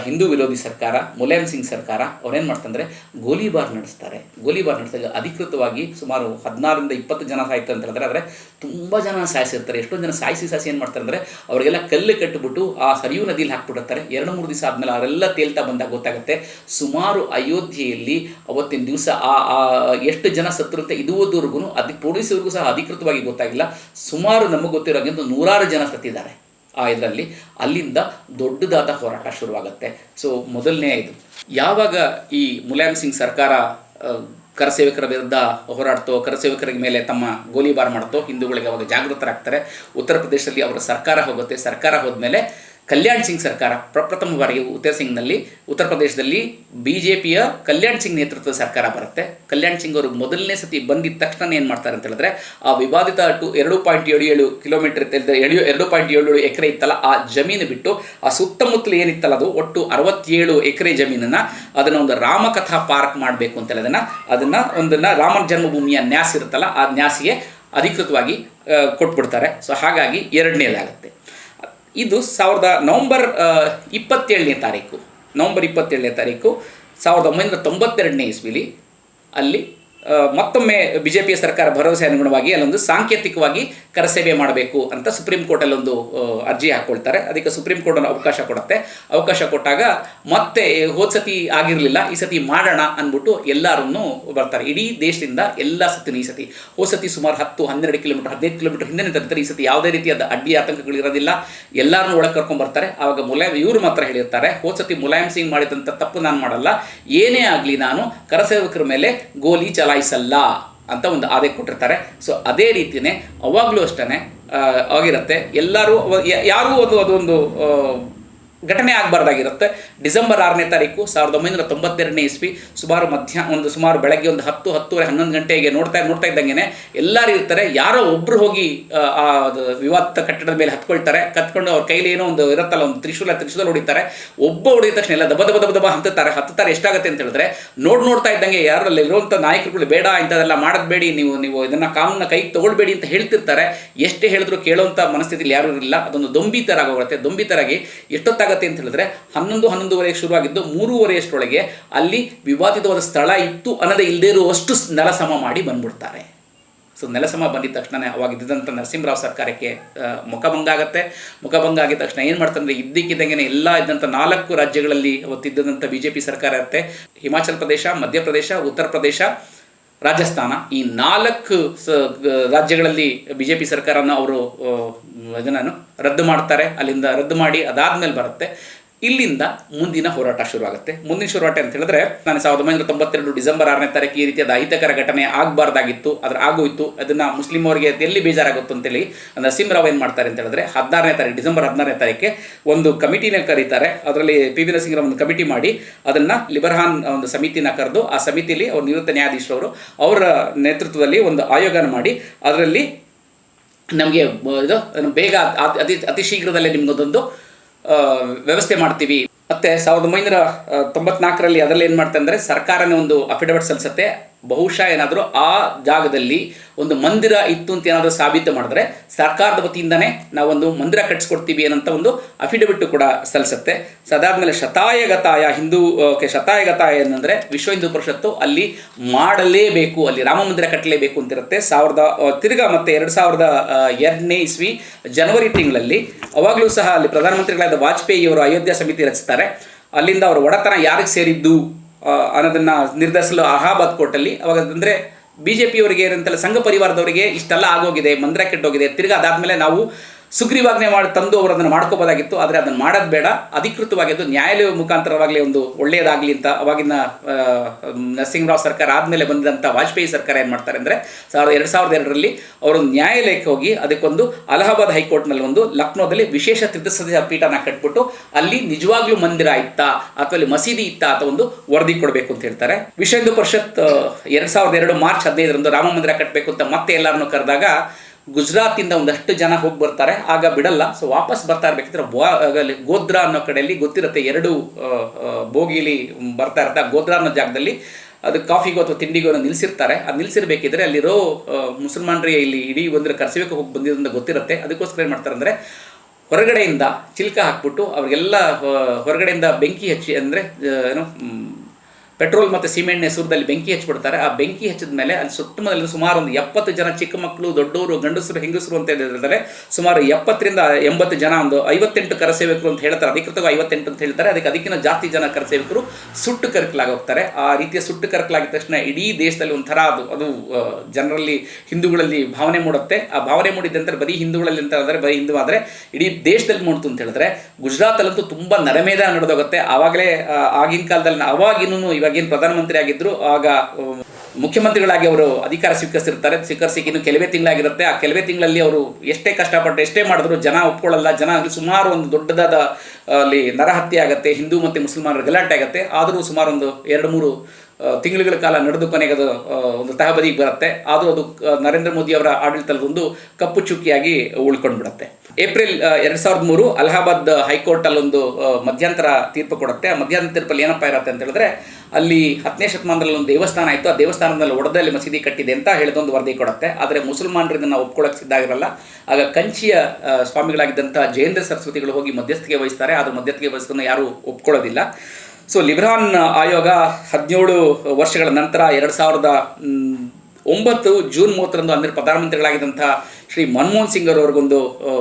A: ಹಿಂದೂ ವಿರೋಧಿ ಸರ್ಕಾರ, ಮುಲಾಯಂ ಸಿಂಗ್ ಸರ್ಕಾರ, ಅವ್ರೇನು ಮಾಡ್ತಂದ್ರೆ ಗೋಲಿಬಾರ್ ನಡೆಸ್ತಾರೆ. ಗೋಲಿಬಾರ್ ನಡೆಸಿದಾಗ ಅಧಿಕೃತವಾಗಿ ಸುಮಾರು ಹದಿನಾರರಿಂದ ಇಪ್ಪತ್ತು ಜನ ಸಾಯ್ತು ಅಂತ ಹೇಳಿದ್ರೆ ಆದರೆ ತುಂಬ ಜನ ಸಾಯಿಸಿರ್ತಾರೆ. ಎಷ್ಟೊಂದು ಜನ ಸಾಯಿಸಿ ಸಾಯಿಸಿ ಏನು ಮಾಡ್ತಾರೆ ಅಂದರೆ ಅವರಿಗೆಲ್ಲ ಕಲ್ಲು ಕಟ್ಟಿಬಿಟ್ಟು ಆ ಸರಿಯು ನದಿಯಲ್ಲಿ ಹಾಕ್ಬಿಟ್ಟಿರ್ತಾರೆ. ಎರಡು, ಮೂರು ದಿವಸ ಆದಮೇಲೆ ಅವರೆಲ್ಲ ತೇಲ್ತಾ ಬಂದಾಗ ಗೊತ್ತಾಗುತ್ತೆ ಸುಮಾರು ಅಯೋಧ್ಯೆಯಲ್ಲಿ ಅವತ್ತಿನ ದಿವಸ ಆ ಎಷ್ಟು ಜನ ಸತ್ರು ಅಂತ ಇದುವರೆಗೂ ಅದಕ್ಕೆ ಪೊಲೀಸರಿಗೂ ಸಹ ಅಧಿಕೃತವಾಗಿ ಗೊತ್ತಾಗಿಲ್ಲ. ಸುಮಾರು ನಮಗೆ ಗೊತ್ತಿರೋಂಥ ನೂರಾರು ಜನ ಸತ್ತಿದ್ದಾರೆ. ಇದರಲ್ಲಿ ಅಲ್ಲಿಂದ ದೊಡ್ಡದಾದ ಹೋರಾಟ ಶುರುವಾಗುತ್ತೆ. ಸೊ ಮೊದಲನೇ ಇದು. ಯಾವಾಗ ಈ ಮುಲಾಯಂ ಸಿಂಗ್ ಸರ್ಕಾರ ಆ, ಕರಸೇವಕರ ವಿರುದ್ಧ ಹೋರಾಡ್ತೋ ಕರಸೇವಕರ ಮೇಲೆ ತಮ್ಮ ಗೋಲಿಬಾರ್ ಮಾಡ್ತೋ ಹಿಂದೂಗಳಿಗೆ ಅವಾಗ ಜಾಗೃತರಾಗ್ತಾರೆ. ಉತ್ತರ ಪ್ರದೇಶದಲ್ಲಿ ಅವರ ಸರ್ಕಾರ ಹೋಗುತ್ತೆ. ಸರ್ಕಾರ ಹೋದ್ಮೇಲೆ ಕಲ್ಯಾಣ್ ಸಿಂಗ್ ಸರ್ಕಾರ. ಪ್ರಪ್ರಥಮ ಬಾರಿಗೆ ಉತ್ತರ ಸಿಂಗ್ನಲ್ಲಿ, ಉತ್ತರ ಪ್ರದೇಶದಲ್ಲಿ ಬಿ ಜೆ ಪಿಯ ಕಲ್ಯಾಣ್ ಸಿಂಗ್ ನೇತೃತ್ವದ ಸರ್ಕಾರ ಬರುತ್ತೆ. ಕಲ್ಯಾಣ್ ಸಿಂಗ್ ಅವರು ಮೊದಲನೇ ಸತಿ ಬಂದಿದ್ದ ತಕ್ಷಣ ಏನು ಮಾಡ್ತಾರೆ ಅಂತ ಹೇಳಿದ್ರೆ, ಆ ವಿವಾದಿತ ಟು ಎರಡು ಪಾಯಿಂಟ್ ಏಳು ಏಳು ಕಿಲೋಮೀಟರ್ ಎರಡು ಎರಡು ಪಾಯಿಂಟ್ ಏಳು ಏಳು ಎಕರೆ ಇತ್ತಲ್ಲ, ಆ ಜಮೀನು ಬಿಟ್ಟು, ಆ ಸುತ್ತಮುತ್ತಲು ಏನಿತ್ತಲ್ಲ ಅದು, ಒಟ್ಟು ಅರವತ್ತೇಳು ಎಕರೆ ಜಮೀನನ್ನು ಅದನ್ನು ಒಂದು ರಾಮಕಥಾ ಪಾರ್ಕ್ ಮಾಡಬೇಕು ಅಂತ ಅದನ್ನು ಅದನ್ನು ಒಂದನ್ನು ರಾಮನ ಜನ್ಮಭೂಮಿಯ ನ್ಯಾಸ್ ಇರುತ್ತಲ್ಲ, ಆ ನ್ಯಾಸಿಗೆ ಅಧಿಕೃತವಾಗಿ ಕೊಟ್ಬಿಡ್ತಾರೆ. ಸೊ ಹಾಗಾಗಿ ಎರಡನೇದಾಗುತ್ತೆ. ಇದು ಸಾವಿರದ ನವಂಬರ್ ಇಪ್ಪತ್ತೇಳನೇ ತಾರೀಕು. ನವಂಬರ್ ಇಪ್ಪತ್ತೇಳನೇ ತಾರೀಕು ಸಾವಿರದ ಒಂಬೈನೂರ ತೊಂಬತ್ತೆರಡನೇ ಇಸ್ವಿಲಿ ಅಲ್ಲಿ ಮತ್ತೊಮ್ಮೆ ಬಿಜೆಪಿಯ ಸರ್ಕಾರ ಭರವಸೆ ಅನುಗುಣವಾಗಿ ಅಲ್ಲೊಂದು ಸಾಂಕೇತಿಕವಾಗಿ ಕರಸೇವೆ ಮಾಡಬೇಕು ಅಂತ ಸುಪ್ರೀಂ ಕೋರ್ಟಲ್ಲಿ ಒಂದು ಅರ್ಜಿ ಹಾಕ್ಕೊಳ್ತಾರೆ ಅದಕ್ಕೆ ಸುಪ್ರೀಂ ಕೋರ್ಟ್ ಅವಕಾಶ ಕೊಡುತ್ತೆ. ಅವಕಾಶ ಕೊಟ್ಟಾಗ ಮತ್ತೆ ಹೋದ ಸತಿ ಆಗಿರಲಿಲ್ಲ, ಈ ಸತಿ ಮಾಡೋಣ ಅಂದ್ಬಿಟ್ಟು ಎಲ್ಲರನ್ನೂ ಬರ್ತಾರೆ. ಇಡೀ ದೇಶದಿಂದ ಎಲ್ಲ ಸತಿನೂ ಈ ಸತಿ. ಹೋದ ಸತಿ ಸುಮಾರು ಹತ್ತು, ಹನ್ನೆರಡು ಕಿಲೋಮೀಟರ್, ಹದಿನೈದು ಕಿಲೋಮೀಟರ್ ಹಿಂದೆ ತರ್ತಾರೆ ಈ ಸತಿ ಯಾವುದೇ ರೀತಿಯಾದ ಅಡ್ಡಿ ಆತಂಕಗಳಿರೋದಿಲ್ಲ ಎಲ್ಲರನ್ನೂ ಒಳಗೆ ಕರ್ಕೊಂಡ್ ಬರ್ತಾರೆ. ಆವಾಗ ಮುಲಾಯಂ, ಇವರು ಮಾತ್ರ ಹೇಳಿರ್ತಾರೆ, ಹೋದ ಸತಿ ಮುಲಾಯಂ ಸಿಂಗ್ ಮಾಡಿದಂಥ ತಪ್ಪು ನಾನು ಮಾಡಲ್ಲ. ಏನೇ ಆಗಲಿ ನಾನು ಕರಸೇವಕರ ಮೇಲೆ ಗೋಲಿ ಚಲಾಯಿಸಲ್ಲ ಅಂತ ಒಂದು ಆದೇಶ ಕೊಟ್ಟಿರ್ತಾರೆ. ಸೊ ಅದೇ ರೀತಿಯೇ ಅವಾಗಲೂ ಅಷ್ಟೇ ಆಗಿರುತ್ತೆ. ಎಲ್ಲರೂ ಅವ- ಅದು ಅದೊಂದು ಘಟನೆ ಆಗಬಾರ್ದಾಗಿರುತ್ತೆ. ಡಿಸೆಂಬರ್ ಆರನೇ ತಾರೀಕು ಸಾವಿರದ ಒಂಬೈನೂರ ತೊಂಬತ್ತೆರಡನೇ ಇಸ್ವಿ ಸುಮಾರು ಮಧ್ಯಾಹ್ನ ಒಂದು ಸುಮಾರು ಬೆಳಗ್ಗೆ ಒಂದು ಹತ್ತು ಹತ್ತುವರೆ ಹನ್ನೊಂದು ಗಂಟೆಗೆ ನೋಡ್ತಾ ನೋಡ್ತಾ ಇದ್ದಂಗೆ ಎಲ್ಲರೂ ಇರ್ತಾರೆ. ಯಾರೋ ಒಬ್ಬರು ಹೋಗಿ ಆ, ವಿವಾದ ಕಟ್ಟಡದ ಮೇಲೆ ಹತ್ಕೊಳ್ತಾರೆ. ಕತ್ಕೊಂಡು ಅವ್ರ ಕೈಲಿ ಏನೋ ಒಂದು ಇರುತ್ತಲ್ಲ ಒಂದು ತ್ರಿಶೂಲ ತ್ರಿಶೂಲ ಹೊಡಿತಾರೆ. ಒಬ್ಬ ಹೊಡಿದ ತಕ್ಷಣ ಎಲ್ಲ ದಬ ದಬ ದಬ ಹತ್ತುತ್ತಾರೆ. ಹತ್ತುತ್ತಾರೆ ಎಷ್ಟಾಗುತ್ತೆ ಅಂತ ಹೇಳಿದ್ರೆ ನೋಡ್ ನೋಡ್ತಾ ಇದ್ದಂಗೆ ಯಾರಲ್ಲಿ ಇರುವಂಥ ನಾಯಕರುಗಳು ಬೇಡ ಇಂಥದೆಲ್ಲ ಮಾಡಬೇಡಿ ನೀವು ನೀವು ಇದನ್ನ ಕಾನೂನ ಕೈಗೆ ತಗೊಳ್ಬೇಡಿ ಅಂತ ಹೇಳ್ತಿರ್ತಾರೆ. ಎಷ್ಟೇ ಹೇಳಿದ್ರು ಕೇಳುವಂಥ ಮನಸ್ಥಿತಿಲಿ ಯಾರು ಇರಲಿಲ್ಲ. ಅದೊಂದು ದೊಂಬಿ ಥರ ಆಗೋಗುತ್ತೆ ದೊಂಬಿ ಥರಾಗಿ ಎಷ್ಟೊತ್ತಾಗತ್ತೆ ಅಂತ ಹೇಳಿದ್ರೆ ಹನ್ನೊಂದು ಹನ್ನೊಂದುವರೆಗೆ ಶುರುವಾಗಿದ್ದು ಮೂರುವರೆಯಷ್ಟರೊಳಗೆ ಅಲ್ಲಿ ವಿವಾದಿತವಾದ ಸ್ಥಳ ಇತ್ತು ಅನ್ನೋದೇ ಇಲ್ಲದೇ ಇರುವಷ್ಟು ನೆಲಸಮ ಮಾಡಿ ಬಂದ್ಬಿಡ್ತಾರೆ. ಸೊ ನೆಲಸಮ ಬಂದಿದ ತಕ್ಷಣ ಅವಾಗಿದ್ದಂಥ ನರಸಿಂಹರಾವ್ ಸರ್ಕಾರಕ್ಕೆ ಮುಖಭಂಗ ಆಗುತ್ತೆ. ಮುಖಭಂಗ ಆಗಿದ ತಕ್ಷಣ ಏನು ಮಾಡ್ತಂದ್ರೆ ಇದ್ದಕ್ಕಿದ್ದಂಗೆ ಎಲ್ಲ ಇದ್ದಂಥ ನಾಲ್ಕು ರಾಜ್ಯಗಳಲ್ಲಿ ಅವತ್ತಿದ್ದಂಥ ಬಿ ಜೆ ಪಿ ಸರ್ಕಾರ ಇರುತ್ತೆ. ಹಿಮಾಚಲ ಪ್ರದೇಶ ಮಧ್ಯಪ್ರದೇಶ ಉತ್ತರ ಪ್ರದೇಶ ರಾಜಸ್ಥಾನ. ಈ ನಾಲ್ಕು ಸ ರಾಜ್ಯಗಳಲ್ಲಿ ಬಿ ಜೆ ಪಿ ಸರ್ಕಾರನ ಅವರು ಇದನ್ನು ರದ್ದು ಮಾಡ್ತಾರೆ. ಅಲ್ಲಿಂದ ರದ್ದು ಮಾಡಿ ಅದಾದ್ಮೇಲೆ ಬರುತ್ತೆ. ಇಲ್ಲಿಂದ ಮುಂದಿನ ಹೋರಾಟ ಶುರುವಾಗುತ್ತೆ. ಮುಂದಿನ ಶುರುವಾಟ ಅಂತ ಹೇಳಿದ್ರೆ, ನಾನು ಸಾವಿರದ ಒಂಬೈನೂರ ತೊಂಬತ್ತೆರಡು ಡಿಸೆಂಬರ್ ಆರನೇ ತಾರೀಕು ಈ ರೀತಿಯಾದ ಅಹಿತಕರ ಘಟನೆ ಆಗಬಾರ್ದಾಗಿತ್ತು, ಅದ್ರ ಆಗೋಯ್ತು, ಅದನ್ನ ಮುಸ್ಲಿಂ ಅವರಿಗೆ ಎಲ್ಲಿ ಬೇಜಾರಾಗುತ್ತೋ ಅಂತೇಳಿ ನರಸಿಂಹರಾವ್ ಏನು ಮಾಡ್ತಾರೆ ಅಂತ ಹೇಳಿದ್ರೆ, ಹದಿನಾರನೇ ತಾರೀಕು ಡಿಸೆಂಬರ್ ಹದಿನಾರನೇ ತಾರೀಕೆ ಒಂದು ಕಮಿಟಿನ ಕರೀತಾರೆ. ಅದರಲ್ಲಿ ಪಿ ವಿ ನರಸಿಂಹರಾವ್ ಒಂದು ಕಮಿಟಿ ಮಾಡಿ ಅದನ್ನ ಲಿಬರ್ಹಾನ್ ಒಂದು ಸಮಿತಿನ ಕರೆದು, ಆ ಸಮಿತಿಯಲ್ಲಿ ಅವ್ರ ನಿವೃತ್ತ ನ್ಯಾಯಾಧೀಶರವರು ಅವರ ನೇತೃತ್ವದಲ್ಲಿ ಒಂದು ಆಯೋಗನ ಮಾಡಿ ಅದರಲ್ಲಿ ನಮಗೆ ಇದು, ಬೇಗ ಅತಿ- ಅತಿ ಶೀಘ್ರದಲ್ಲೇ ನಿಮ್ಗೊಂದೊಂದು ವ್ಯವಸ್ಥೆ ಮಾಡ್ತೀವಿ. ಮತ್ತೆ ಸಾವಿರದ ಒಂಬೈನೂರ ತೊಂಬತ್ನಾಲ್ಕರಲ್ಲಿ ಅದರಲ್ಲಿ ಏನು ಮಾಡ್ತಾರೆ ಸರ್ಕಾರನೇ ಒಂದು ಅಫಿಡವಿಟ್ ಸಲ್ಲಿಸುತ್ತೆ. ಬಹುಶಃ ಏನಾದರೂ ಆ ಜಾಗದಲ್ಲಿ ಒಂದು ಮಂದಿರ ಇತ್ತು ಅಂತ ಏನಾದರೂ ಸಾಬೀತು ಮಾಡಿದ್ರೆ ಸರ್ಕಾರದ ವತಿಯಿಂದನೇ ನಾವೊಂದು ಮಂದಿರ ಕಟ್ಸ್ಕೊಡ್ತೀವಿ ಅನ್ನೋಂಥ ಒಂದು ಅಫಿಡವಿಟ್ ಕೂಡ ಸಲ್ಲಿಸುತ್ತೆ. ಸೊ ಅದಾದ್ಮೇಲೆ ಶತಾಯಗತಾಯ, ಹಿಂದೂ, ಓಕೆ, ಶತಾಯಗತಾಯ ಏನಂದರೆ ವಿಶ್ವ ಹಿಂದೂ ಪರಿಷತ್ತು ಅಲ್ಲಿ ಮಾಡಲೇಬೇಕು, ಅಲ್ಲಿ ರಾಮ ಮಂದಿರ ಕಟ್ಟಲೇಬೇಕು ಅಂತಿರುತ್ತೆ. ಸಾವಿರದ ತಿರ್ಗಾ ಮತ್ತೆ ಎರಡು ಸಾವಿರದ ಎರಡನೇ ಇಸ್ವಿ ಜನವರಿ ತಿಂಗಳಲ್ಲಿ ಅವಾಗಲೂ ಸಹ ಅಲ್ಲಿ ಪ್ರಧಾನಮಂತ್ರಿಗಳಾದ ವಾಜಪೇಯಿ ಅವರು ಅಯೋಧ್ಯ ಸಮಿತಿ ರಚಿಸ್ತಾರೆ. ಅಲ್ಲಿಂದ ಅವರ ಒಡತನ ಯಾರಿಗೆ ಸೇರಿದ್ದು? ಅನ್ನೋದನ್ನ ನಿರ್ಧರಿಸಲು ಅಹಾಬಾದ್ ಕೋರ್ಟಲ್ಲಿ. ಅವಾಗ ಅಂದರೆ ಬಿ ಜೆ ಪಿಯವರಿಗೆ ಏನಂತಲ್ಲ, ಸಂಘ ಪರಿವಾರದವರಿಗೆ ಇಷ್ಟೆಲ್ಲ ಆಗೋಗಿದೆ, ಮಂದಿರ ಕೆಟ್ಟೋಗಿದೆ, ತಿರ್ಗಾ ಅದಾದ್ಮೇಲೆ ನಾವು ಸುಗ್ರೀವಾಜ್ಞೆ ಮಾಡಿ ತಂದು ಅವರು ಅದನ್ನು ಮಾಡ್ಕೋಬೋದಾಗಿತ್ತು, ಆದರೆ ಅದನ್ನು ಮಾಡೋದು ಬೇಡ. ಅಧಿಕೃತವಾಗಿ ಅದು ನ್ಯಾಯಾಲಯ ಮುಖಾಂತರವಾಗಲಿ ಒಂದು ಒಳ್ಳೆಯದಾಗಲಿ ಅಂತ ಅವಾಗಿನ ನರಸಿಂಹರಾವ್ ಸರ್ಕಾರ ಆದಮೇಲೆ ಬಂದಂಥ ವಾಜಪೇಯಿ ಸರ್ಕಾರ ಏನು ಮಾಡ್ತಾರೆ ಅಂದರೆ ಸಾವಿರದ ಎರಡು ಸಾವಿರದ ಎರಡರಲ್ಲಿ ಅವರು ನ್ಯಾಯಾಲಯಕ್ಕೆ ಹೋಗಿ ಅದಕ್ಕೊಂದು ಅಲಹಾಬಾದ್ ಹೈಕೋರ್ಟ್ನಲ್ಲಿ ಒಂದು ಲಕ್ನೋದಲ್ಲಿ ವಿಶೇಷ ತ್ರಿಸದಸ್ಯ ಪೀಠನ ಕಟ್ಬಿಟ್ಟು ಅಲ್ಲಿ ನಿಜವಾಗ್ಲೂ ಮಂದಿರ ಇತ್ತಾ, ಅಥವಾ ಅಲ್ಲಿ ಮಸೀದಿ ಇತ್ತಾ ಅಥವಾ ಒಂದು ವರದಿ ಕೊಡಬೇಕು ಅಂತ ಹೇಳ್ತಾರೆ. ವಿಶ್ವ ಪರಿಷತ್ ಎರಡು ಸಾವಿರದ ಎರಡು ಮಾರ್ಚ್ ಹದಿನೈದರಂದು ರಾಮ ಮಂದಿರ ಕಟ್ಟಬೇಕು ಅಂತ ಮತ್ತೆ ಎಲ್ಲರನ್ನು ಕರೆದಾಗ ಗುಜರಾತಿಂದ ಒಂದಷ್ಟು ಜನ ಹೋಗಿ ಬರ್ತಾರೆ. ಆಗ ಬಿಡಲ್ಲ. ಸೊ ವಾಪಸ್ ಬರ್ತಾ ಇರ್ಬೇಕಿದ್ರೆ ಗೋದ್ರಾ ಅನ್ನೋ ಕಡೆಯಲ್ಲಿ ಗೊತ್ತಿರುತ್ತೆ ಎರಡು ಬೋಗಿಲಿ ಬರ್ತಾ ಇರುತ್ತೆ. ಗೋದ್ರಾ ಅನ್ನೋ ಜಾಗದಲ್ಲಿ ಅದು ಕಾಫಿಗೋ ಅಥವಾ ತಿಂಡಿಗೋ ನಿಲ್ಲಿಸಿರ್ತಾರೆ ಅದು ನಿಲ್ಸಿರ್ಬೇಕಿದ್ರೆ ಅಲ್ಲಿರೋ ಮುಸಲ್ಮಾನರಿಗೆ ಇಲ್ಲಿ ಇಡೀ ಒಂದು ಕರ್ಸಬೇಕು ಹೋಗಿ ಬಂದಿರೋದ್ರಿಂದ ಗೊತ್ತಿರುತ್ತೆ. ಅದಕ್ಕೋಸ್ಕರ ಏನು ಮಾಡ್ತಾರೆ ಅಂದರೆ ಹೊರಗಡೆಯಿಂದ ಚಿಲ್ಕ ಹಾಕ್ಬಿಟ್ಟು ಅವ್ರಿಗೆಲ್ಲ ಹೊರಗಡೆಯಿಂದ ಬೆಂಕಿ ಹಚ್ಚಿ ಅಂದರೆ ಏನು ಪೆಟ್ರೋಲ್ ಮತ್ತು ಸಿಮೆಂಟ್ ಸುರದಲ್ಲಿ ಬೆಂಕಿ ಹಚ್ಚಿಬಿಡ್ತಾರೆ. ಆ ಬೆಂಕಿ ಹಚ್ಚಿದ ಮೇಲೆ ಅಲ್ಲಿ ಸುತ್ತಮುತ್ತಲು ಸುಮಾರು ಒಂದು ಎಪ್ಪತ್ತು ಜನ ಚಿಕ್ಕ ಮಕ್ಕಳು ದೊಡ್ಡವರು ಗಂಡಸರು, ಹೆಂಗಸರು ಅಂತ ಹೇಳಿದ್ರೆ ಸುಮಾರು ಎಪ್ಪತ್ತರಿಂದ ಎಂಬತ್ತು ಜನ ಒಂದು ಐವತ್ತೆಂಟು ಕರಸೇವಕರು ಅಂತ ಹೇಳ್ತಾರೆ. ಅಧಿಕೃತವಾಗಿ ಐವತ್ತೆಂಟು ಅಂತ ಹೇಳ್ತಾರೆ. ಅದಕ್ಕೆ ಅದಕ್ಕಿಂತ ಜಾಸ್ತಿ ಜನ ಕರಸೇವಕರು ಸುಟ್ಟು ಕರಕಲಾಗಿ ಹೋಗ್ತಾರೆ. ಆ ರೀತಿಯ ಸುಟ್ಟು ಕರಕಲಾಗಿದ ತಕ್ಷಣ ಇಡೀ ದೇಶದಲ್ಲಿ ಒಂಥರ ಅದು ಅದು ಜನರಲ್ಲಿ ಹಿಂದೂಗಳಲ್ಲಿ ಭಾವನೆ ಮೂಡುತ್ತೆ. ಆ ಭಾವನೆ ಮೂಡಿದ್ದಂದ್ರೆ ಬರೀ ಹಿಂದೂಗಳಲ್ಲಿ ಅಂತ ಅಂದರೆ ಬರೀ ಹಿಂದೂ ಆದರೆ ಇಡೀ ದೇಶದಲ್ಲಿ ಮೂಡ್ತು ಅಂತ ಹೇಳಿದ್ರೆ ಗುಜರಾತಲ್ಲಂತೂ ತುಂಬ ನರಮೇಧ ನಡೆದೋಗುತ್ತೆ. ಆವಾಗಲೇ ಆಗಿನ ಕಾಲದಲ್ಲಿ ಅವಾಗಿನೂ ಇವಾಗೇನು ಪ್ರಧಾನಮಂತ್ರಿ ಆಗಿದ್ರು ಆಗ ಮುಖ್ಯಮಂತ್ರಿಗಳಾಗಿ ಅವರು ಅಧಿಕಾರ ಸ್ವೀಕರಿಸಿರ್ತಾರೆ. ಸ್ವೀಕರಿಸಿ ಇನ್ನು ಕೆಲವೇ ತಿಂಗಳಾಗಿರುತ್ತೆ. ಆ ಕೆಲವೇ ತಿಂಗಳಲ್ಲಿ ಅವರು ಎಷ್ಟೇ ಕಷ್ಟಪಟ್ಟು ಎಷ್ಟೇ ಮಾಡಿದ್ರು ಜನ ಒಪ್ಕೊಳ್ಳಲ್ಲ. ಜನ ಸುಮಾರು ಒಂದು ದೊಡ್ಡದಾದ ಅಲ್ಲಿ ನರಹತ್ಯೆ ಆಗುತ್ತೆ ಹಿಂದೂ ಮತ್ತು ಮುಸಲ್ಮಾನರ ಗಲಾಟೆ ಆಗುತ್ತೆ. ಆದರೂ ಸುಮಾರು ಒಂದು ಎರಡು ಮೂರು ತಿಂಗಳುಗಳ ಕಾಲ ನಡೆದು ಕೊನೆಗೆ ಅದು ಒಂದು ತಹಬದಿಗೆ ಬರುತ್ತೆ. ಆದರೂ ಅದು ನರೇಂದ್ರ ಮೋದಿ ಅವರ ಆಡಳಿತದಲ್ಲಿ ಒಂದು ಕಪ್ಪು ಚುಕ್ಕಿಯಾಗಿ ಉಳ್ಕೊಂಡು ಬಿಡುತ್ತೆ ಏಪ್ರಿಲ್ ಎರಡು ಸಾವಿರದ ಮೂರು ಅಲಹಾಬಾದ್ ಹೈಕೋರ್ಟ್ ಅಲ್ಲಿ ಆ, ಮಧ್ಯಂತರ ತೀರ್ಪು ಕೊಡುತ್ತೆ. ಆ ಮಧ್ಯಂತರ ತೀರ್ಪಲ್ಲಿ ಏನಪ್ಪ ಇರುತ್ತೆ ಅಂತ ಹೇಳಿದ್ರೆ ಅಲ್ಲಿ ಹತ್ತನೇ ಶತಮಾನದಲ್ಲಿ ಒಂದು ದೇವಸ್ಥಾನ ಆಯಿತು. ಆ ದೇವಸ್ಥಾನದಲ್ಲಿ ಒಡದಲ್ಲಿ ಮಸೀದಿ ಕಟ್ಟಿದೆ ಅಂತ ಹೇಳಿದೊಂದು ವರದಿ ಕೊಡುತ್ತೆ. ಆದರೆ ಮುಸಲ್ಮಾನರು ಇದನ್ನು ಒಪ್ಕೊಳ್ಳೋಕೆ ಸಿದ್ಧಾಗಿರಲ್ಲ ಆಗ ಕಂಚಿಯ ಸ್ವಾಮಿಗಳಾಗಿದ್ದಂಥ ಜಯೇಂದ್ರ ಸರಸ್ವತಿಗಳು ಹೋಗಿ ಮಧ್ಯಸ್ಥಿಕೆ ವಹಿಸ್ತಾರೆ. ಅದು ಮಧ್ಯಸ್ಥಿಕೆ ವಹಿಸೋದನ್ನು ಯಾರೂ ಒಪ್ಕೊಳ್ಳೋದಿಲ್ಲ. ಸೊ ಲಿಬ್ರಾನ್ ಆಯೋಗ ಹದಿನೇಳು ವರ್ಷಗಳ ನಂತರ ಎರಡು ಸಾವಿರದ ಒಂಬತ್ತು ಜೂನ್ ಮೂವತ್ತರಂದು ಅಂದರೆ ಪ್ರಧಾನಮಂತ್ರಿಗಳಾಗಿದ್ದಂಥ ಶ್ರೀ ಮನಮೋಹನ್ ಸಿಂಗ್ ಅವ್ರಿಗೊಂದು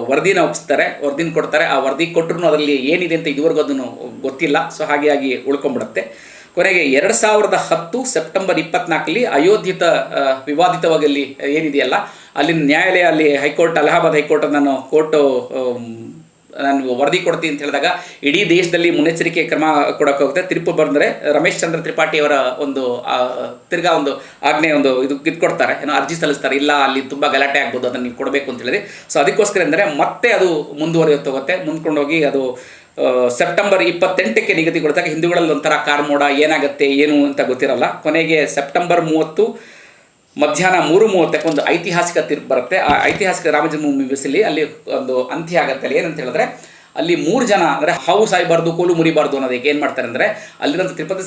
A: ವರದಿನ ಒಪ್ಪಿಸ್ತಾರೆ ವರದಿನ ಕೊಡ್ತಾರೆ. ಆ ವರದಿ ಕೊಟ್ಟರು ಅದರಲ್ಲಿ ಏನಿದೆ ಅಂತ ಇದುವರೆಗೂ ಅದನ್ನು ಗೊತ್ತಿಲ್ಲ. ಸೊ ಹಾಗೆಯಾಗಿ ಉಳ್ಕೊಂಡ್ಬಿಡುತ್ತೆ ಕೊನೆಗೆ ಎರಡ್ ಸಾವಿರದ ಹತ್ತು ಸೆಪ್ಟೆಂಬರ್ ಇಪ್ಪತ್ನಾಲ್ಕಲ್ಲಿ ಅಯೋಧ್ಯತ ವಿವಾದಿತವಾಗಿ ಅಲ್ಲಿ ಏನಿದೆಯಲ್ಲ, ಅಲ್ಲಿನ ನ್ಯಾಯಾಲಯ, ಅಲ್ಲಿ high court, Allahabad high court ನಾನು ಕೋರ್ಟು ನಾನು ವರದಿ ಕೊಡ್ತೀನಿ ಅಂತ ಹೇಳಿದಾಗ ಇಡೀ ದೇಶದಲ್ಲಿ ಮುನ್ನೆಚ್ಚರಿಕೆ ಕ್ರಮ ಕೊಡಕ್ಕೆ ಹೋಗುತ್ತೆ. ತಿರುಪು ಬಂದರೆ ರಮೇಶ್ ಚಂದ್ರ ತ್ರಿಪಾಠಿ ಅವರ ಒಂದು ತಿರ್ಗಾ ಒಂದು ಆಜ್ಞೆ, ಒಂದು ಇದು ಕಿತ್ಕೊಡ್ತಾರೆ ಏನೋ ಅರ್ಜಿ ಸಲ್ಲಿಸ್ತಾರೆ. ಇಲ್ಲ, ಅಲ್ಲಿ ತುಂಬ ಗಲಾಟೆ ಆಗ್ಬೋದು, ಅದನ್ನು ನೀವು ಕೊಡಬೇಕು ಅಂತ ಹೇಳಿದ್ರೆ ಸೊ ಅದಕ್ಕೋಸ್ಕರ ಅಂದರೆ ಮತ್ತೆ ಅದು ಮುಂದುವರಿಯುತ್ತೋಗುತ್ತೆ ಮುಂದ್ಕೊಂಡೋಗಿ ಅದು ಸೆಪ್ಟೆಂಬರ್ ಇಪ್ಪತ್ತೆಂಟಕ್ಕೆ ನಿಗದಿಗೊಳಿಸಿದಾಗ ಹಿಂದೂಗಳಲ್ಲಿ ಒಂಥರ ಕಾರ್ಮೋಡ ಏನಾಗುತ್ತೆ ಏನು ಅಂತ ಗೊತ್ತಿರಲ್ಲ. ಕೊನೆಗೆ ಸೆಪ್ಟೆಂಬರ್ ಮೂವತ್ತು, ಮಧ್ಯಾಹ್ನ ಮೂರು ಮೂವತ್ತಕ್ಕೆ ಒಂದು ಐತಿಹಾಸಿಕ ತೀರ್ಪು ಬರುತ್ತೆ. ಆ ಐತಿಹಾಸಿಕ ರಾಮಜನ್ಮಭೂಮಿ ಬಿಸಿಲಿ ಅಲ್ಲಿ ಒಂದು ಅಂತ್ಯ ಆಗುತ್ತೆ ಅಲ್ಲಿ. ಏನಂತ ಹೇಳಿದ್ರೆ ಅಲ್ಲಿ ಮೂರು ಜನ, ಅಂದರೆ ಹಾವು ಸಾಯಬಾರ್ದು, ಕೋಲು ಮುರಿಬಾರ್ದು ಅನ್ನೋದಕ್ಕೆ ಏನು ಮಾಡ್ತಾರೆ ಅಂದರೆ ಅಲ್ಲಿರೋ ತ್ರಿಪದ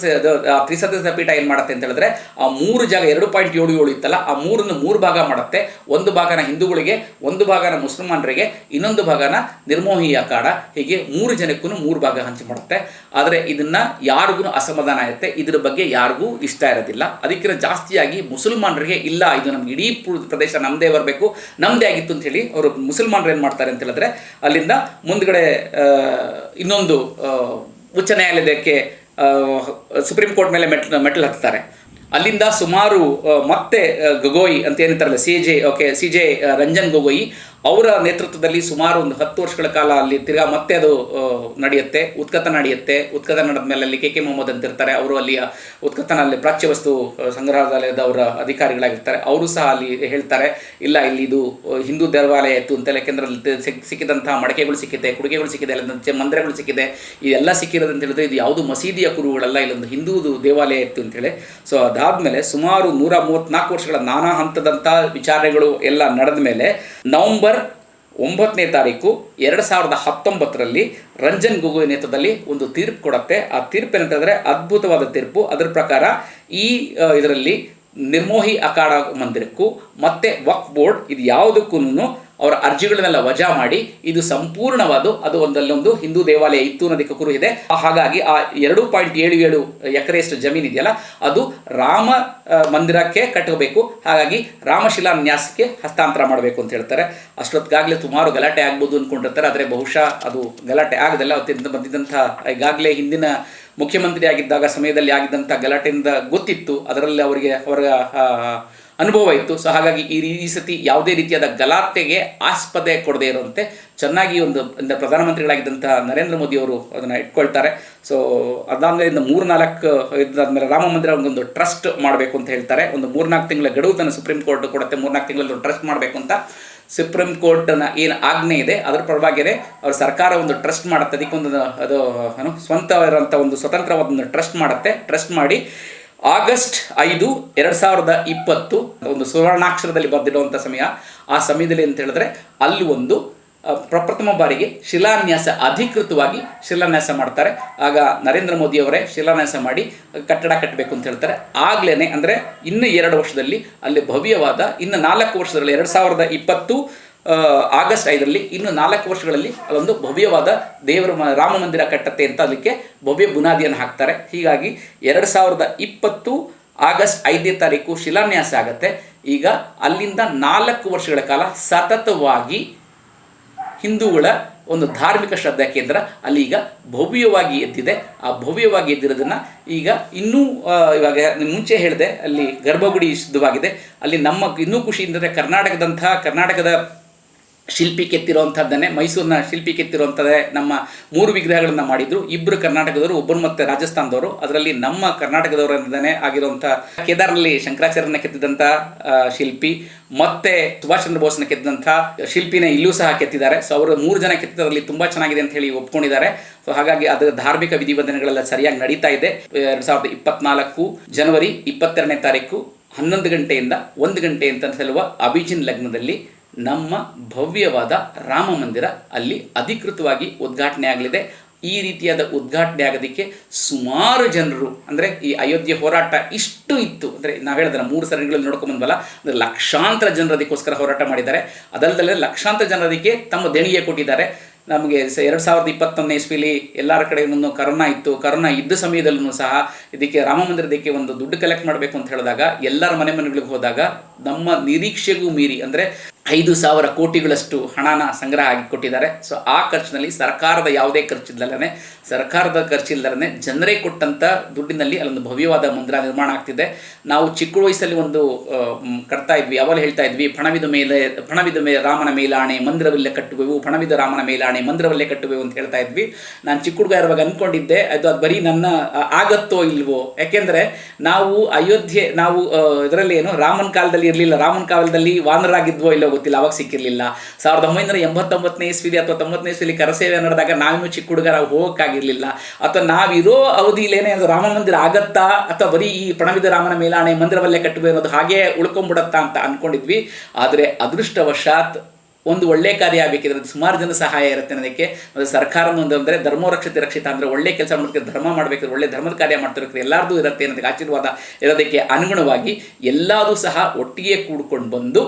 A: ತ್ರಿಸದಸ್ಯ ಪೀಠ ಏನು ಮಾಡುತ್ತೆ ಅಂತ ಹೇಳಿದ್ರೆ, ಆ ಮೂರು ಜಾಗ, ಎರಡು ಪಾಯಿಂಟ್ ಏಳು ಏಳು ಇತ್ತಲ್ಲ, ಆ ಮೂರನ್ನು ಮೂರು ಭಾಗ ಮಾಡುತ್ತೆ. ಒಂದು ಭಾಗನ ಹಿಂದೂಗಳಿಗೆ, ಒಂದು ಭಾಗನ ಮುಸಲ್ಮಾನರಿಗೆ, ಇನ್ನೊಂದು ಭಾಗನ ನಿರ್ಮೋಹಿಯ ಕಾಡ ಹೀಗೆ ಮೂರು ಜನಕ್ಕೂ ಮೂರು ಭಾಗ ಹಂಚಿ ಮಾಡುತ್ತೆ. ಆದರೆ ಇದನ್ನ ಯಾರಿಗೂ ಅಸಮಾಧಾನ ಆಗುತ್ತೆ, ಇದ್ರ ಬಗ್ಗೆ ಯಾರಿಗೂ ಇಷ್ಟ ಇರೋದಿಲ್ಲ. ಅದಕ್ಕಿಂತ ಜಾಸ್ತಿಯಾಗಿ ಮುಸಲ್ಮಾನರಿಗೆ ಇಲ್ಲ, ಇದು ನಮ್ಗೆ ಇಡೀ ಪ್ರದೇಶ ನಮ್ಮದೇ ಬರಬೇಕು ನಮ್ಮದೇ ಆಗಿತ್ತು ಅಂತ ಹೇಳಿ, ಅವರು ಮುಸಲ್ಮಾನರು ಏನು ಮಾಡ್ತಾರೆ ಅಂತ ಹೇಳಿದ್ರೆ, ಅಲ್ಲಿಂದ ಮುಂದ್ಗಡೆ ಇನ್ನೊಂದು ಉಚ್ಚ ನ್ಯಾಯಾಲಯಕ್ಕೆ ಸುಪ್ರೀಂ ಕೋರ್ಟ್ ಮೇಲೆ ಮೆಟ್ಲು ಮೆಟ್ಲು ಹತ್ತಾರೆ. ಅಲ್ಲಿಂದ ಸುಮಾರು ಮತ್ತೆ ಗೊಗೋಯ್ ಅಂತ ಏನಿರ್ತಾರಲ್ಲ C J, okay, C J Ranjan Gogoi ಅವರ ನೇತೃತ್ವದಲ್ಲಿ ಸುಮಾರು ಒಂದು ಹತ್ತು ವರ್ಷಗಳ ಕಾಲ ಅಲ್ಲಿ ತಿರ್ಗಾ ಮತ್ತೆ ಅದು ನಡೆಯುತ್ತೆ ಉತ್ಕತ ನಡೆಯುತ್ತೆ. ಉತ್ಕತ ನಡೆದ ಮೇಲೆ ಅಲ್ಲಿ ಕೆ ಕೆ ಮೊಹಮ್ಮದ್ ಅಂತ ಇರ್ತಾರೆ. ಅವರು ಅಲ್ಲಿಯ ಉತ್ಕತನಲ್ಲಿ ಪ್ರಾಚ್ಯ ವಸ್ತು ಸಂಗ್ರಹಾಲಯದ ಅವರ ಅಧಿಕಾರಿಗಳಾಗಿರ್ತಾರೆ. ಅವರು ಸಹ ಅಲ್ಲಿ ಹೇಳ್ತಾರೆ, ಇಲ್ಲ, ಇಲ್ಲಿ ಇದು ಹಿಂದೂ ದೇವಾಲಯ ಇತ್ತು ಅಂತ ಯಾಕೆಂದ್ರೆ ಅಲ್ಲಿ ಸಿಕ್ಕಿದಂತಹ ಮಡಕೆಗಳು ಸಿಕ್ಕಿದೆ ಕುಡಿಕೆಗಳು ಸಿಕ್ಕಿದೆ ಅಲ್ಲಿ ಮಂದಿರಗಳು ಸಿಕ್ಕಿದೆ. ಇದೆಲ್ಲ ಸಿಕ್ಕಿರೋದು ಅಂತ ಹೇಳಿದ್ರೆ ಇದು ಯಾವುದು ಮಸೀದಿಯ ಕುರುಗಳಲ್ಲ ಇಲ್ಲೊಂದು ಹಿಂದೂದು ದೇವಾಲಯ ಇತ್ತು ಅಂತೇಳಿ ಸೊ ಅದಾದಮೇಲೆ ಸುಮಾರು ನೂರ ಮೂವತ್ತ್ನಾಲ್ಕು ವರ್ಷಗಳ ನಾನಾ ಹಂತದಂಥ ವಿಚಾರಗಳು ಎಲ್ಲ ನಡೆದ ಮೇಲೆ ನವೆಂಬರ್ ಒಂಬತ್ತನೇ ತಾರೀಕು ಎರಡು ಸಾವಿರದ ಹತ್ತೊಂಬತ್ತರಲ್ಲಿ ರಂಜನ್ ಗೊಗೊಯ್ ನೇತೃತ್ವದಲ್ಲಿ ಒಂದು ತೀರ್ಪು ಕೊಡುತ್ತೆ. ಆ ತೀರ್ಪು ಏನಂತಂದರೆ ಅದ್ಭುತವಾದ ತೀರ್ಪು. ಅದರ ಪ್ರಕಾರ ಈ ಇದರಲ್ಲಿ ನಿರ್ಮೋಹಿ ಅಖಾಡ ಮಂದಿರಕ್ಕೂ ಮತ್ತೆ ವಕ್ ಬೋರ್ಡ್ ಇದು ಯಾವುದಕ್ಕೂ ಅವರ ಅರ್ಜಿಗಳನ್ನೆಲ್ಲ ವಜಾ ಮಾಡಿ ಇದು ಸಂಪೂರ್ಣವಾದ ಅದು ಒಂದಲ್ಲೊಂದು ಹಿಂದೂ ದೇವಾಲಯ ಇತ್ತು ಅನ್ನೋದಕ್ಕೆ ಕುರು ಇದೆ. ಹಾಗಾಗಿ ಆ ಎರಡು ಪಾಯಿಂಟ್ ಏಳು ಏಳು ಎಕರೆಯಷ್ಟು ಜಮೀನು ಇದೆಯಲ್ಲ, ಅದು ರಾಮ ಮಂದಿರಕ್ಕೆ ಕಟ್ಟಬೇಕು. ಹಾಗಾಗಿ ರಾಮಶಿಲಾನ್ಯಾಸಕ್ಕೆ ಹಸ್ತಾಂತರ ಮಾಡಬೇಕು ಅಂತ ಹೇಳ್ತಾರೆ. ಅಷ್ಟೊತ್ತಿಗಾಗಲೇ ಸುಮಾರು ಗಲಾಟೆ ಆಗ್ಬೋದು ಅಂದ್ಕೊಂಡಿರ್ತಾರೆ ಆದರೆ ಬಹುಶಃ ಅದು ಗಲಾಟೆ ಆಗದಲ್ಲ. ಅವತ್ತಿಂದ ಬಂದಿದ್ದಂಥ, ಈಗಾಗಲೇ ಹಿಂದಿನ ಮುಖ್ಯಮಂತ್ರಿ ಆಗಿದ್ದಾಗ ಸಮಯದಲ್ಲಿ ಆಗಿದ್ದಂಥ ಗಲಾಟೆಯಿಂದ ಗೊತ್ತಿತ್ತು. ಅದರಲ್ಲಿ ಅವರಿಗೆ, ಅವರ ಅನುಭವ ಇತ್ತು. ಸೊ ಹಾಗಾಗಿ ಈ ಈ ಸತಿ ಯಾವುದೇ ರೀತಿಯಾದ ಗಲಾಟೆಗೆ ಆಸ್ಪದೆ ಕೊಡದೇ ಇರುವಂತೆ ಚೆನ್ನಾಗಿ ಒಂದು ಪ್ರಧಾನಮಂತ್ರಿಗಳಾಗಿದ್ದಂತಹ ನರೇಂದ್ರ ಮೋದಿ ಅವರು ಅದನ್ನು ಇಟ್ಕೊಳ್ತಾರೆ. ಸೊ ಅದಾದಮೇಲೆ ಇನ್ನು ಮೂರು ನಾಲ್ಕು ಇದಾದ್ಮೇಲೆ ರಾಮ ಮಂದಿರ ಒಂದು ಟ್ರಸ್ಟ್ ಮಾಡಬೇಕು ಅಂತ ಹೇಳ್ತಾರೆ. ಒಂದು ಮೂರ್ನಾಲ್ಕು ತಿಂಗಳ ಗಡುವು ತನ್ನ ಸುಪ್ರೀಂ ಕೋರ್ಟ್ ಕೊಡುತ್ತೆ. ಮೂರ್ನಾಲ್ಕು ತಿಂಗಳಲ್ಲಿ ಒಂದು ಟ್ರಸ್ಟ್ ಮಾಡಬೇಕು ಅಂತ ಸುಪ್ರೀಂ ಕೋರ್ಟ್ನ ಏನು ಆಜ್ಞೆ ಇದೆ. ಅದರ ಪರವಾಗಿಯೇ ಅವ್ರ ಸರ್ಕಾರ ಒಂದು ಟ್ರಸ್ಟ್ ಮಾಡುತ್ತೆ. ಅದಕ್ಕೊಂದು ಅದು ಏನು ಸ್ವಂತ ಒಂದು ಸ್ವತಂತ್ರವಾದ ಒಂದು ಟ್ರಸ್ಟ್ ಮಾಡುತ್ತೆ. ಟ್ರಸ್ಟ್ ಮಾಡಿ ಆಗಸ್ಟ್ ಐದು ಎರಡು ಸಾವಿರದ ಇಪ್ಪತ್ತು, ಒಂದು ಸುವರ್ಣಾಕ್ಷರದಲ್ಲಿ ಬರೆದಿರುವಂಥ ಸಮಯ. ಆ ಸಮಯದಲ್ಲಿ ಅಂತ ಹೇಳಿದ್ರೆ ಅಲ್ಲಿ ಒಂದು ಪ್ರಪ್ರಥಮ ಬಾರಿಗೆ ಶಿಲಾನ್ಯಾಸ ಅಧಿಕೃತವಾಗಿ ಶಿಲಾನ್ಯಾಸ ಮಾಡ್ತಾರೆ. ಆಗ ನರೇಂದ್ರ ಮೋದಿ ಅವರೇ ಶಿಲಾನ್ಯಾಸ ಮಾಡಿ ಕಟ್ಟಡ ಕಟ್ಟಬೇಕು ಅಂತ ಹೇಳ್ತಾರೆ. ಆಗ್ಲೇನೆ ಅಂದರೆ ಇನ್ನು ಎರಡು ವರ್ಷದಲ್ಲಿ ಅಲ್ಲಿ ಭವ್ಯವಾದ, ಇನ್ನು ನಾಲ್ಕು ವರ್ಷದಲ್ಲಿ ಎರಡು ಸಾವಿರದ ಇಪ್ಪತ್ತು ಆಗಸ್ಟ್ ಐದರಲ್ಲಿ ಇನ್ನು ನಾಲ್ಕು ವರ್ಷಗಳಲ್ಲಿ ಅದೊಂದು ಭವ್ಯವಾದ ದೇವರ ರಾಮ ಮಂದಿರ ಕಟ್ಟತ್ತೆ ಅಂತ ಅದಕ್ಕೆ ಭವ್ಯ ಬುನಾದಿಯನ್ನು ಹಾಕ್ತಾರೆ. ಹೀಗಾಗಿ ಎರಡು ಸಾವಿರದ ಇಪ್ಪತ್ತು ಆಗಸ್ಟ್ ಐದನೇ ತಾರೀಕು ಶಿಲಾನ್ಯಾಸ ಆಗತ್ತೆ. ಈಗ ಅಲ್ಲಿಂದ ನಾಲ್ಕು ವರ್ಷಗಳ ಕಾಲ ಸತತವಾಗಿ ಹಿಂದೂಗಳ ಒಂದು ಧಾರ್ಮಿಕ ಶ್ರದ್ಧಾ ಕೇಂದ್ರ ಅಲ್ಲಿ ಈಗ ಭವ್ಯವಾಗಿ ಎದ್ದಿದೆ. ಆ ಭವ್ಯವಾಗಿ ಎದ್ದಿರೋದನ್ನ ಈಗ ಇನ್ನೂ ಇವಾಗ ಮುಂಚೆ ಹೇಳಿದೆ ಅಲ್ಲಿ ಗರ್ಭಗುಡಿ ಸಿದ್ಧವಾಗಿದೆ ಅಲ್ಲಿ ನಮ್ಮ ಇನ್ನೂ ಖುಷಿಯಿಂದ ಕರ್ನಾಟಕದಂತಹ ಕರ್ನಾಟಕದ ಶಿಲ್ಪಿ ಕೆತ್ತಿರುವಂಥದ್ದನ್ನೇ ಮೈಸೂರಿನ ಶಿಲ್ಪಿ ಕೆತ್ತಿರುವಂಥದ್ದೇ ನಮ್ಮ ಮೂರು ವಿಗ್ರಹಗಳನ್ನು ಮಾಡಿದ್ರು. ಇಬ್ಬರು ಕರ್ನಾಟಕದವರು ಒಬ್ಬರು ಮತ್ತೆ ರಾಜಸ್ಥಾನದವರು. ಅದರಲ್ಲಿ ನಮ್ಮ ಕರ್ನಾಟಕದವರಿಂದನೇ ಆಗಿರುವಂಥ ಕೇದಾರ್ನಲ್ಲಿ ಶಂಕರಾಚಾರ್ಯನ ಕೆತ್ತಿದಂಥ ಶಿಲ್ಪಿ, ಮತ್ತೆ ಸುಭಾಷ್ ಚಂದ್ರ ಬೋಸ್ನ ಕೆತ್ತಿದಂಥ ಶಿಲ್ಪಿನ ಇಲ್ಲೂ ಸಹ ಕೆತ್ತಿದ್ದಾರೆ. ಸೊ ಅವರು ಮೂರು ಜನ ಕೆತ್ತಿದ್ರಲ್ಲಿ ತುಂಬ ಚೆನ್ನಾಗಿದೆ ಅಂತ ಹೇಳಿ ಒಪ್ಕೊಂಡಿದ್ದಾರೆ. ಸೊ ಹಾಗಾಗಿ ಅದರ ಧಾರ್ಮಿಕ ವಿಧಿವಂದನೆಗಳೆಲ್ಲ ಸರಿಯಾಗಿ ನಡೀತಾ ಇದೆ. ಎರಡು ಸಾವಿರದ ಇಪ್ಪತ್ನಾಲ್ಕು ಜನವರಿ ಇಪ್ಪತ್ತೆರಡನೇ ತಾರೀಕು ಹನ್ನೊಂದು ಗಂಟೆಯಿಂದ ಒಂದು ಗಂಟೆ ಅಂತ ಹೇಳುವ ಅಭಿಜಿನ್ ಲಗ್ನದಲ್ಲಿ ನಮ್ಮ ಭವ್ಯವಾದ ರಾಮ ಮಂದಿರ ಅಲ್ಲಿ ಅಧಿಕೃತವಾಗಿ ಉದ್ಘಾಟನೆ ಆಗಲಿದೆ. ಈ ರೀತಿಯಾದ ಉದ್ಘಾಟನೆ ಆಗೋದಕ್ಕೆ ಸುಮಾರು ಜನರು, ಅಂದರೆ ಈ ಅಯೋಧ್ಯೆ ಹೋರಾಟ ಇಷ್ಟು ಇತ್ತು. ಅಂದರೆ ನಾವು ಹೇಳಿದ್ರೆ ಮೂರು ಸರಣಿಗಳಲ್ಲಿ ನೋಡ್ಕೊಂಬಂದ್ವಲ್ಲ ಅಂದರೆ ಲಕ್ಷಾಂತರ ಜನರು ಅದಕ್ಕೋಸ್ಕರ ಹೋರಾಟ ಮಾಡಿದ್ದಾರೆ. ಅದಲ್ಲದೆ ಲಕ್ಷಾಂತರ ಜನರಿಗೆ ತಮ್ಮ ದೇಣಿಗೆ ಕೊಟ್ಟಿದ್ದಾರೆ. ನಮಗೆ ಎರಡು ಸಾವಿರದ ಇಪ್ಪತ್ತೊಂದನೇ ಇಸ್ವಿಲಿ ಎಲ್ಲರ ಕಡೆಯಿಂದ ಕರೋನಾ ಇತ್ತು. ಕರೋನಾ ಇದ್ದ ಸಮಯದಲ್ಲೂ ಸಹ ಇದಕ್ಕೆ ರಾಮ ಮಂದಿರದಕ್ಕೆ ಒಂದು ದುಡ್ಡು ಕಲೆಕ್ಟ್ ಮಾಡಬೇಕು ಅಂತ ಹೇಳಿದಾಗ, ಎಲ್ಲರ ಮನೆ ಮನೆಗಳಿಗೆ ಹೋದಾಗ, ನಮ್ಮ ನಿರೀಕ್ಷೆಗೂ ಮೀರಿ, ಅಂದರೆ ಐದು ಸಾವಿರ ಕೋಟಿಗಳಷ್ಟು ಹಣನ ಸಂಗ್ರಹ ಆಗಿ ಕೊಟ್ಟಿದ್ದಾರೆ ಸೊ ಆ ಖರ್ಚಿನಲ್ಲಿ ಸರ್ಕಾರದ ಯಾವುದೇ ಖರ್ಚಿಲ್ಲದೇ ಸರ್ಕಾರದ ಖರ್ಚಿಲ್ಲದೇ ಜನರೇ ಕೊಟ್ಟಂಥ ದುಡ್ಡಿನಲ್ಲಿ ಅಲ್ಲೊಂದು ಭವ್ಯವಾದ ಮಂದಿರ ನಿರ್ಮಾಣ ಆಗ್ತಿದೆ. ನಾವು ಚಿಕ್ಕ ವಯಸ್ಸಲ್ಲಿ ಒಂದು ಕಟ್ತಾ ಇದ್ವಿ ಯಾವಾಗ ಹೇಳ್ತಾ ಇದ್ವಿ, ಪಣವಿದ ಮೇಲೆ ಪಣವಿದ ಮೇಲೆ ರಾಮನ ಮೇಲಾಣೆ, ಮಂದಿರವಲ್ಲೇ ಕಟ್ಟುವೆವು, ಪಣವಿದ ರಾಮನ ಮೇಲಾಣೆ, ಮಂದಿರವಲ್ಲೇ ಕಟ್ಟುವೆವು ಅಂತ ಹೇಳ್ತಾ ಇದ್ವಿ. ನಾನು ಚಿಕ್ಕ ಹುಡುಗ ಇರುವಾಗ ಅಂದ್ಕೊಂಡಿದ್ದೆ ಅದು ಅದು ಬರೀ ನನ್ನ ಆಗತ್ತೋ ಇಲ್ವೋ? ಯಾಕೆಂದರೆ ನಾವು ಅಯೋಧ್ಯೆ, ನಾವು ಇದರಲ್ಲಿ ಏನು, ರಾಮನ ಕಾಲದಲ್ಲಿ ಇರಲಿಲ್ಲ, ರಾಮನ ಕಾಲದಲ್ಲಿ ವಾನರಾಗಿದ್ವೋ ಇಲ್ಲೋ ಗೊತ್ತಿಲ್ಲ, ಅವಾಗ ಸಿಕ್ಕಿರಲಿಲ್ಲ. ಸಾವಿರದ ಒಂಬೈನೂರ ಎಂಬತ್ತೊಂಬತ್ತನೇ ಇಸ್ವಿಲಿ ಅಥವಾ ತೊಂಬತ್ತನೇ ಇಸ್ವಿಲಿ ಕರಸೇವೆ ನಡೆದಾಗ ನಾವಿನ್ನೂ ಚಿಕ್ಕ ಹುಡುಗರ ನಾವು ಹೋಗೋಕ್ಕಾಗಿರ್ಲಿಲ್ಲ. ಅಥವಾ ನಾವಿರೋ ಅವಧಿಲೇನೆ ಅದು ರಾಮ ಮಂದಿರ ಆಗತ್ತಾ? ಅಥವಾ ಬರೀ ಈ ಪ್ರಣವಿದ ರಾಮನ ಮೇಲಾಣೆ ಮಂದಿರವಲ್ಲೇ ಕಟ್ಟುವೆ ಅನ್ನೋದು ಹಾಗೆ ಉಳ್ಕೊಂಡ್ಬಿಡತ್ತಾ ಅಂತ ಅನ್ಕೊಂಡಿದ್ವಿ. ಆದರೆ ಅದೃಷ್ಟವಶಾತ್ ಒಂದು ಒಳ್ಳೆ ಕಾರ್ಯ ಆಗಬೇಕಿದ್ರೆ ಸುಮಾರು ಜನ ಸಹಾಯ ಇರುತ್ತೆ ಅನ್ನೋದಕ್ಕೆ. ಮತ್ತು ಸರ್ಕಾರ ಒಂದು ಅಂದರೆ ಧರ್ಮೋ ರಕ್ಷತೆ ರಕ್ಷಿತ ಅಂದರೆ ಒಳ್ಳೆ ಕೆಲಸ ಮಾಡೋದಕ್ಕೆ ಧರ್ಮ ಮಾಡಬೇಕಾದ್ರೆ ಒಳ್ಳೆ ಧರ್ಮದ ಕಾರ್ಯ ಮಾಡ್ತಿರೋಕ್ಕೆ ಎಲ್ಲರದ್ದು ಇರುತ್ತೆ ಅನ್ನೋದಕ್ಕೆ ಆಶೀರ್ವಾದ ಇರೋದಕ್ಕೆ ಅನುಗುಣವಾಗಿ ಎಲ್ಲರೂ ಸಹ ಒಟ್ಟಿಗೆ ಕೂಡ್ಕೊಂಡು ಬಂದು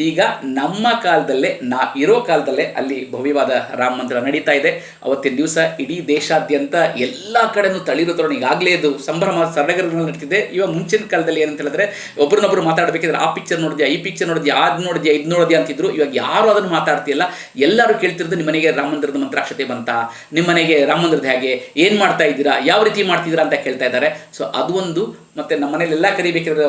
A: ಈಗ ನಮ್ಮ ಕಾಲದಲ್ಲೇ, ನಾ ಇರೋ ಕಾಲದಲ್ಲೇ ಅಲ್ಲಿ ಭವ್ಯವಾದ ರಾಮ ಮಂದಿರ ನಡೀತಾ ಇದೆ. ಅವತ್ತಿನ ದಿವಸ ಇಡೀ ದೇಶಾದ್ಯಂತ ಎಲ್ಲ ಕಡೆನೂ ತಳಿರು ತೋರಣ ಈಗಾಗಲೇ ಇದು ಸಂಭ್ರಮ ಸಡಗರಗಳು ನಡೀತಿದೆ. ಇವಾಗ ಮುಂಚಿನ ಕಾಲದಲ್ಲಿ ಏನಂತ ಹೇಳಿದ್ರೆ ಒಬ್ರನ್ನೊಬ್ರು ಮಾತಾಡಬೇಕಿದ್ರೆ ಆ ಪಿಕ್ಚರ್ ನೋಡಿದ್ಯಾ, ಈ ಪಿಕ್ಚರ್ ನೋಡಿದ್ಯಾ, ಅದು ನೋಡಿದ್ಯಾ, ಇದು ನೋಡಿದ್ಯಾ ಅಂತಿದ್ರು. ಇವಾಗ ಯಾರು ಅದನ್ನು ಮಾತಾಡ್ತಿಲ್ಲ. ಎಲ್ಲರೂ ಕೇಳ್ತಿರೋದು ನಿಮ್ಮ ಮನೆಗೆ ರಾಮ ಮಂದಿರದ ಮಂತ್ರಾಕ್ಷತೆ ಬಂತ? ನಿಮ್ಮ ಮನೆಗೆ ರಾಮ ಮಂದಿರದ ಹೇಗೆ? ಏನು ಮಾಡ್ತಾ ಇದ್ದೀರಾ? ಯಾವ ರೀತಿ ಮಾಡ್ತಿದ್ದೀರಾ ಅಂತ ಕೇಳ್ತಾ ಇದ್ದಾರೆ. ಸೊ ಅದು ಒಂದು ಮತ್ತೆ ನಮ್ಮ ಮನೇಲಿ ಎಲ್ಲ ಕರಿಬೇಕಾದ್ರೆ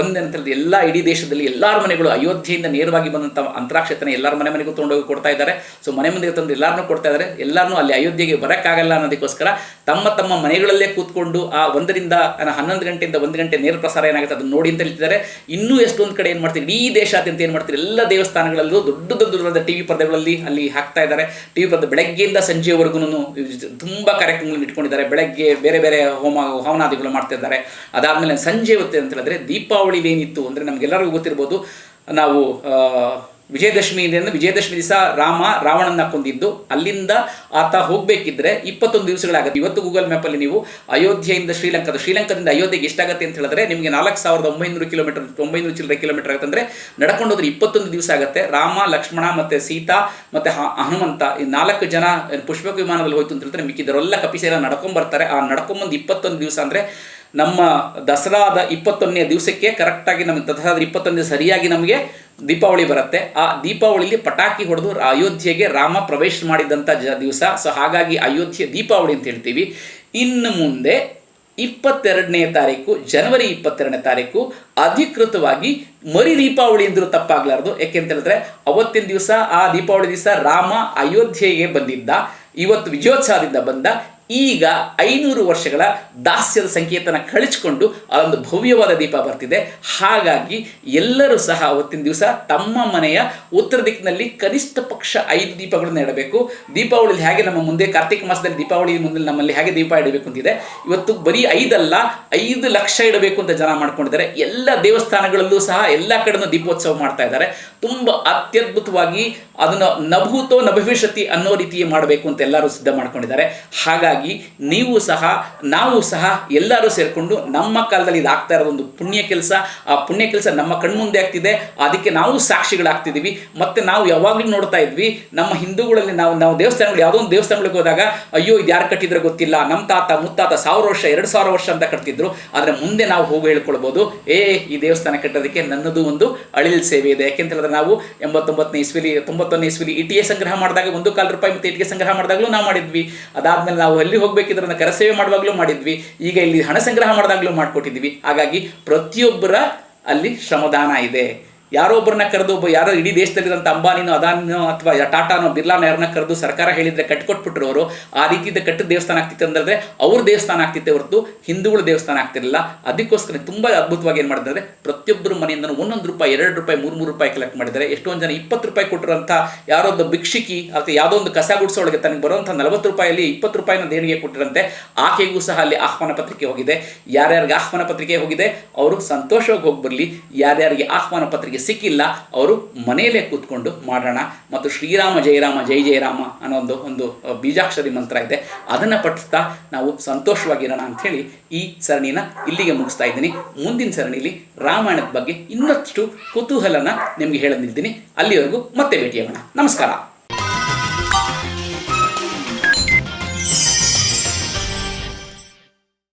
A: ಒಂದಂತರದ್ದು ಎಲ್ಲ ಇಡೀ ದೇಶದಲ್ಲಿ ಎಲ್ಲರ ಮನೆಗಳು ಅಯೋಧ್ಯೆಯಿಂದ ನೇರವಾಗಿ ಬಂದಂಥ ಅಂತರಾಕ್ಷತನ ಎಲ್ಲರ ಮನೆ ಮನೆಗೂ ತೊಗೊಂಡೋಗಿ ಕೊಡ್ತಾ ಇದ್ದಾರೆ. ಸೊ ಮನೆ ಮುಂದೆ ತಂದು ಎಲ್ಲರನ್ನೂ ಕೊಡ್ತಾ ಇದ್ದಾರೆ. ಎಲ್ಲರನ್ನೂ ಅಲ್ಲಿ ಅಯೋಧ್ಯೆಗೆ ಬರೋಕ್ಕಾಗಲ್ಲ ಅನ್ನೋದಕ್ಕೋಸ್ಕರ ತಮ್ಮ ತಮ್ಮ ಮನೆಗಳಲ್ಲೇ ಕೂತ್ಕೊಂಡು ಆ ಒಂದರಿಂದ ಹನ್ನೊಂದು ಗಂಟೆಯಿಂದ ಒಂದು ಗಂಟೆ ನೇರ ಪ್ರಸಾರ ಏನಾಗುತ್ತೆ ಅದನ್ನು ನೋಡಿ ಅಂತ ಹೇಳ್ತಿದ್ದಾರೆ. ಇನ್ನೂ ಎಷ್ಟೊಂದು ಕಡೆ ಏನು ಮಾಡ್ತೀವಿ ಇಡೀ ದೇಶಾದ್ಯಂತ ಏನು ಮಾಡ್ತೀರಿ? ಎಲ್ಲ ದೇವಸ್ಥಾನಗಳಲ್ಲೂ ದೊಡ್ಡ ದೊಡ್ಡ ಟಿವಿ ಟಿ ವಿ ಪರ್ದೆಗಳಲ್ಲಿ ಅಲ್ಲಿ ಹಾಕ್ತಾ ಇದ್ದಾರೆ. ಟಿ ವಿ ಪರ್ದೆ ಬೆಳಗ್ಗೆಯಿಂದ ಸಂಜೆವರೆಗೂ ತುಂಬ ಕಾರ್ಯಕ್ರಮಗಳನ್ನು ಇಟ್ಕೊಂಡಿದ್ದಾರೆ. ಬೆಳಗ್ಗೆ ಬೇರೆ ಬೇರೆ ಹೋಮ ಹವನಾದಿಗಳು ಮಾಡ್ತಾ ಇದ್ದಾರೆ. ಅದಾದಮೇಲೆ ಸಂಜೆ ಹೊತ್ತೆ ಅಂತ ಹೇಳಿದ್ರೆ ದೀಪಾವಳಿ ಏನಿತ್ತು ಅಂದರೆ ನಮಗೆಲ್ಲರಿಗೂ ಗೊತ್ತಿರ್ಬೋದು, ನಾವು ವಿಜಯದಶಮಿ ವಿಜಯದಶಮಿಯಿಂದ ವಿಜಯದಶಮಿ ದಿವಸ ರಾಮ ರಾವಣನ ಕೊಂದಿದ್ದು. ಅಲ್ಲಿಂದ ಆತ ಹೋಗಬೇಕಿದ್ರೆ ಇಪ್ಪತ್ತೊಂದು ದಿವಸಗಳಾಗುತ್ತೆ. ಇವತ್ತು ಗೂಗಲ್ ಮ್ಯಾಪಲ್ಲಿ ನೀವು ಅಯೋಧ್ಯೆಯಿಂದ ಶ್ರೀಲಂಕಾದ ಶ್ರೀಲಂಕಾದಿಂದ ಅಯೋಧ್ಯೆಗೆ ಎಷ್ಟಾಗುತ್ತೆ ಅಂತ ಹೇಳಿದ್ರೆ ನಿಮಗೆ ನಾಲ್ಕು ಸಾವಿರದ ಒಂಬೈನೂರು ಕಿಲೋಮೀಟರ್, ಒಂಬೈನೂರು ಚಿಲ್ಲರೆ ಕಿಲೋಮೀಟರ್ ಆಗುತ್ತೆ ಅಂದರೆ ನಡ್ಕೊಂಡು ಹೋದ್ರೆ ಇಪ್ಪತ್ತೊಂದು ದಿವಸ ಆಗುತ್ತೆ. ರಾಮ, ಲಕ್ಷ್ಮಣ ಮತ್ತು ಸೀತಾ ಮತ್ತು ಹನುಮಂತ ಈ ನಾಲ್ಕು ಜನ ಪುಷ್ಪಕ ವಿಮಾನದಲ್ಲಿ ಹೋಯ್ತು ಅಂತ ಹೇಳಿದ್ರೆ ಮಿಕ್ಕಿದ್ರೆಲ್ಲ ಕಪಿಸೇನ ನಡ್ಕೊಂಡ್ ಬರ್ತಾರೆ. ಆ ನಡ್ಕೊಂಬಂದು ಇಪ್ಪತ್ತೊಂದು ದಿವಸ ಅಂದರೆ ನಮ್ಮ ದಸರಾದ ಇಪ್ಪತ್ತೊಂದನೇ ದಿವಸಕ್ಕೆ ಕರೆಕ್ಟಾಗಿ ನಮಗೆ ದಸರಾದ ಇಪ್ಪತ್ತೊಂದನೇ ಸರಿಯಾಗಿ ನಮಗೆ ದೀಪಾವಳಿ ಬರುತ್ತೆ. ಆ ದೀಪಾವಳಿಲಿ ಪಟಾಕಿ ಹೊಡೆದು ಅಯೋಧ್ಯೆಗೆ ರಾಮ ಪ್ರವೇಶ ಮಾಡಿದಂಥ ಜ ದಿವಸ. ಸೊ ಹಾಗಾಗಿ ಅಯೋಧ್ಯೆ ದೀಪಾವಳಿ ಅಂತ ಹೇಳ್ತೀವಿ. ಇನ್ನು ಮುಂದೆ ಇಪ್ಪತ್ತೆರಡನೇ ತಾರೀಕು, ಜನವರಿ ಇಪ್ಪತ್ತೆರಡನೇ ತಾರೀಕು ಅಧಿಕೃತವಾಗಿ ಮರಿ ದೀಪಾವಳಿ ಅಂದರೂ ತಪ್ಪಾಗ್ಲಾರ್ದು. ಯಾಕೆಂತ ಹೇಳಿದ್ರೆ ಅವತ್ತಿನ ದಿವಸ, ಆ ದೀಪಾವಳಿ ದಿವಸ ರಾಮ ಅಯೋಧ್ಯೆಗೆ ಬಂದಿದ್ದ, ಇವತ್ತು ವಿಜಯೋತ್ಸವದಿಂದ ಬಂದ ಈಗ ಐನೂರು ವರ್ಷಗಳ ದಾಸ್ಯದ ಸಂಕೇತನ ಕಳಿಸ್ಕೊಂಡು ಆ ಭವ್ಯವಾದ ದೀಪ ಬರ್ತಿದೆ. ಹಾಗಾಗಿ ಎಲ್ಲರೂ ಸಹ ಅವತ್ತಿನ ದಿವಸ ತಮ್ಮ ಮನೆಯ ಉತ್ತರ ದಿಕ್ಕಿನಲ್ಲಿ ಕನಿಷ್ಠ ಪಕ್ಷ ಐದು ದೀಪಗಳನ್ನು ಇಡಬೇಕು. ದೀಪಾವಳಿ ಹೇಗೆ ನಮ್ಮ ಮುಂದೆ, ಕಾರ್ತಿಕ ಮಾಸದಲ್ಲಿ ದೀಪಾವಳಿ ಮುಂದೆ ನಮ್ಮಲ್ಲಿ ಹೇಗೆ ದೀಪ ಇಡಬೇಕು ಅಂತಿದೆ. ಇವತ್ತು ಬರೀ ಐದಲ್ಲ, ಐದು ಲಕ್ಷ ಇಡಬೇಕು ಅಂತ ಜನ ಮಾಡ್ಕೊಂಡಿದ್ದಾರೆ. ಎಲ್ಲ ದೇವಸ್ಥಾನಗಳಲ್ಲೂ ಸಹ ಎಲ್ಲ ಕಡೆನೂ ದೀಪೋತ್ಸವ ಮಾಡ್ತಾ ಇದ್ದಾರೆ. ತುಂಬ ಅತ್ಯದ್ಭುತವಾಗಿ ಅದನ್ನು ನಭೂತೋ ನಭವಿಷ್ಯತಿ ಅನ್ನೋ ರೀತಿಯೇ ಮಾಡಬೇಕು ಅಂತ ಎಲ್ಲರೂ ಸಿದ್ಧ ಮಾಡ್ಕೊಂಡಿದ್ದಾರೆ. ಹಾಗಾಗಿ ನೀವು ಸಹ, ನಾವು ಸಹ ಎಲ್ಲರೂ ಸೇರಿಕೊಂಡು ನಮ್ಮ ಕಾಲದಲ್ಲಿ ಇದಾಗ್ತಾ ಇರೋ ಒಂದು ಪುಣ್ಯ ಕೆಲಸ. ಆ ಪುಣ್ಯ ಕೆಲಸ ನಮ್ಮ ಕಣ್ಮುಂದೆ ಆಗ್ತಿದೆ. ಅದಕ್ಕೆ ನಾವು ಸಾಕ್ಷಿಗಳಾಗ್ತಿದ್ದೀವಿ. ಮತ್ತೆ ನಾವು ಯಾವಾಗಲೂ ನೋಡ್ತಾ ಇದ್ವಿ, ನಮ್ಮ ಹಿಂದೂಗಳಲ್ಲಿ ನಾವು ನಾವು ದೇವಸ್ಥಾನಗಳು, ಯಾವುದೋ ಒಂದು ದೇವಸ್ಥಾನಗಳಿಗೆ ಹೋದಾಗ, ಅಯ್ಯೋ, ಇದು ಯಾರು ಕಟ್ಟಿದ್ರೆ ಗೊತ್ತಿಲ್ಲ. ನಮ್ಮ ತಾತ, ಮುತ್ತಾತ ಸಾವಿರ ವರ್ಷ, ಎರಡು ಸಾವಿರ ವರ್ಷ ಅಂತ ಕಟ್ತಿದ್ರು. ಆದರೆ ಮುಂದೆ ನಾವು ಹೋಗಿ ಹೇಳ್ಕೊಳ್ಬೋದು, ಏ, ಈ ದೇವಸ್ಥಾನ ಕಟ್ಟೋದಕ್ಕೆ ನನ್ನದು ಒಂದು ಅಳಿಲ್ ಸೇವೆ ಇದೆ. ಯಾಕೆಂತ ಹೇಳಿದ್ರೆ ನಾವು ಎಂಬತ್ತೊಂಬತ್ತನೇ ಇಸ್ವಿಲಿ ತೊಂಬತ್ತೊಂದನೇ ಇಸ್ವಿಲಿ ಇಟಿಗೆ ಸಂಗ್ರಹ ಮಾಡಿದಾಗ, ಒಂದು ಕಾಲು ರೂಪಾಯಿ ಮತ್ತು ಇಟಿಗೆ ಸಂಗ್ರಹ ಮಾಡಿದಾಗಲೂ ನಾವು ಮಾಡಿದ್ವಿ. ಅದಾದ್ಮೇಲೆ ನಾವು ಎಲ್ಲಿ ಅದನ್ನು ಕರಸೇವೆ ಮಾಡುವಾಗಲೂ ಮಾಡಿದ್ವಿ. ಈಗ ಇಲ್ಲಿ ಹಣ ಸಂಗ್ರಹ ಮಾಡಿದಾಗಲೂ ಮಾಡಿಕೊಟ್ಟಿದ್ವಿ ಹಾಗಾಗಿ ಪ್ರತಿಯೊಬ್ಬರ ಅಲ್ಲಿ ಶ್ರಮದಾನ ಇದೆ. ಯಾರೋ ಒಬ್ಬರನ್ನ ಕರೆದು ಒಬ್ಬ ಯಾರೋ ಇಡೀ ದೇಶದಲ್ಲಿರೋಂಥ ಅಂಬಾನಿನೋ, ಅದಾನಿನೋ ಅಥವಾ ಟಾಟಾನೋ, ಬಿರ್ಲಾನೋ ಯಾರನ್ನ ಕರೆದು ಸರ್ಕಾರ ಹೇಳಿದ್ರೆ ಕಟ್ಕೊಟ್ಬಿಟ್ರು ಅವರು, ಆ ರೀತಿಯಿಂದ ಕಟ್ಟಿದ ದೇವಸ್ಥಾನ ಆಗ್ತಿತ್ತು ಅಂದರೆ ಅವ್ರ ದೇವಸ್ಥಾನ ಆಗ್ತಿತ್ತೆ ಹೊರತು ಹಿಂದೂಗಳ ದೇವಸ್ಥಾನ ಆಗ್ತಿರಲಿಲ್ಲ. ಅದಕ್ಕೋಸ್ಕರ ತುಂಬ ಅದ್ಭುತವಾಗಿ ಏನು ಮಾಡಿದ್ರೆ ಪ್ರತಿಯೊಬ್ಬರ ಮನೆಯಿಂದ ಒಂದೊಂದು ರೂಪಾಯಿ, ಎರಡು ರೂಪಾಯಿ, ಮೂರು ಮೂರು ರೂಪಾಯಿ ಕಲೆಕ್ಟ್ ಮಾಡಿದ್ದಾರೆ. ಎಷ್ಟೊಂದು ಜನ ಇಪ್ಪತ್ತು ರೂಪಾಯಿ ಕೊಟ್ಟಿರೋಂಥ ಯಾರೋ ಒಂದು ಭಿಕ್ಷಿಕಿ ಅಥವಾ ಯಾವುದೋ ಒಂದು ಕಸ ಗುಡಿಸೋಳಿಗೆ ತನಗೆ ಬರುವಂಥ ನಲವತ್ತು ರೂಪಾಯಲ್ಲಿ ಇಪ್ಪತ್ತು ರೂಪಾಯಿನ ದೇಣಿಗೆ ಕೊಟ್ಟಿರಂತೆ, ಆಕೆಗೂ ಸಹ ಅಲ್ಲಿ ಆಹ್ವಾನ ಪತ್ರಿಕೆ ಹೋಗಿದೆ. ಯಾರ್ಯಾರಿಗೆ ಆಹ್ವಾನ ಪತ್ರಿಕೆ ಹೋಗಿದೆ, ಅವರು ಸಂತೋಷವಾಗಿ ಹೋಗಿ ಬರಲಿ ಯಾರ್ಯಾರಿಗೆ ಆಹ್ವಾನ ಪತ್ರಿಕೆ ಸಿಕ್ಕಿಲ್ಲ, ಅವರು ಮನೆಯಲ್ಲೇ ಕೂತ್ಕೊಂಡು ಮಾಡೋಣ ಮತ್ತು ಶ್ರೀರಾಮ ಜಯರಾಮ ಜೈ ಜಯರಾಮ ಅನ್ನೋ ಒಂದು ಒಂದು ಬೀಜಾಕ್ಷರಿ ಮಂತ್ರ ಇದೆ. ಅದನ್ನು ಪಠಿಸ್ತಾ ನಾವು ಸಂತೋಷವಾಗಿರೋಣ ಅಂಥೇಳಿ ಈ ಸರಣಿನ ಇಲ್ಲಿಗೆ ಮುಗಿಸ್ತಾ ಇದ್ದೀನಿ. ಮುಂದಿನ ಸರಣಿಲಿ ರಾಮಾಯಣದ ಬಗ್ಗೆ ಇನ್ನಷ್ಟು ಕುತೂಹಲನ ನಿಮಗೆ ಹೇಳಲಿದ್ದೀನಿ ಅಲ್ಲಿವರೆಗೂ ಮತ್ತೆ ಭೇಟಿಯಾಗೋಣ. ನಮಸ್ಕಾರ.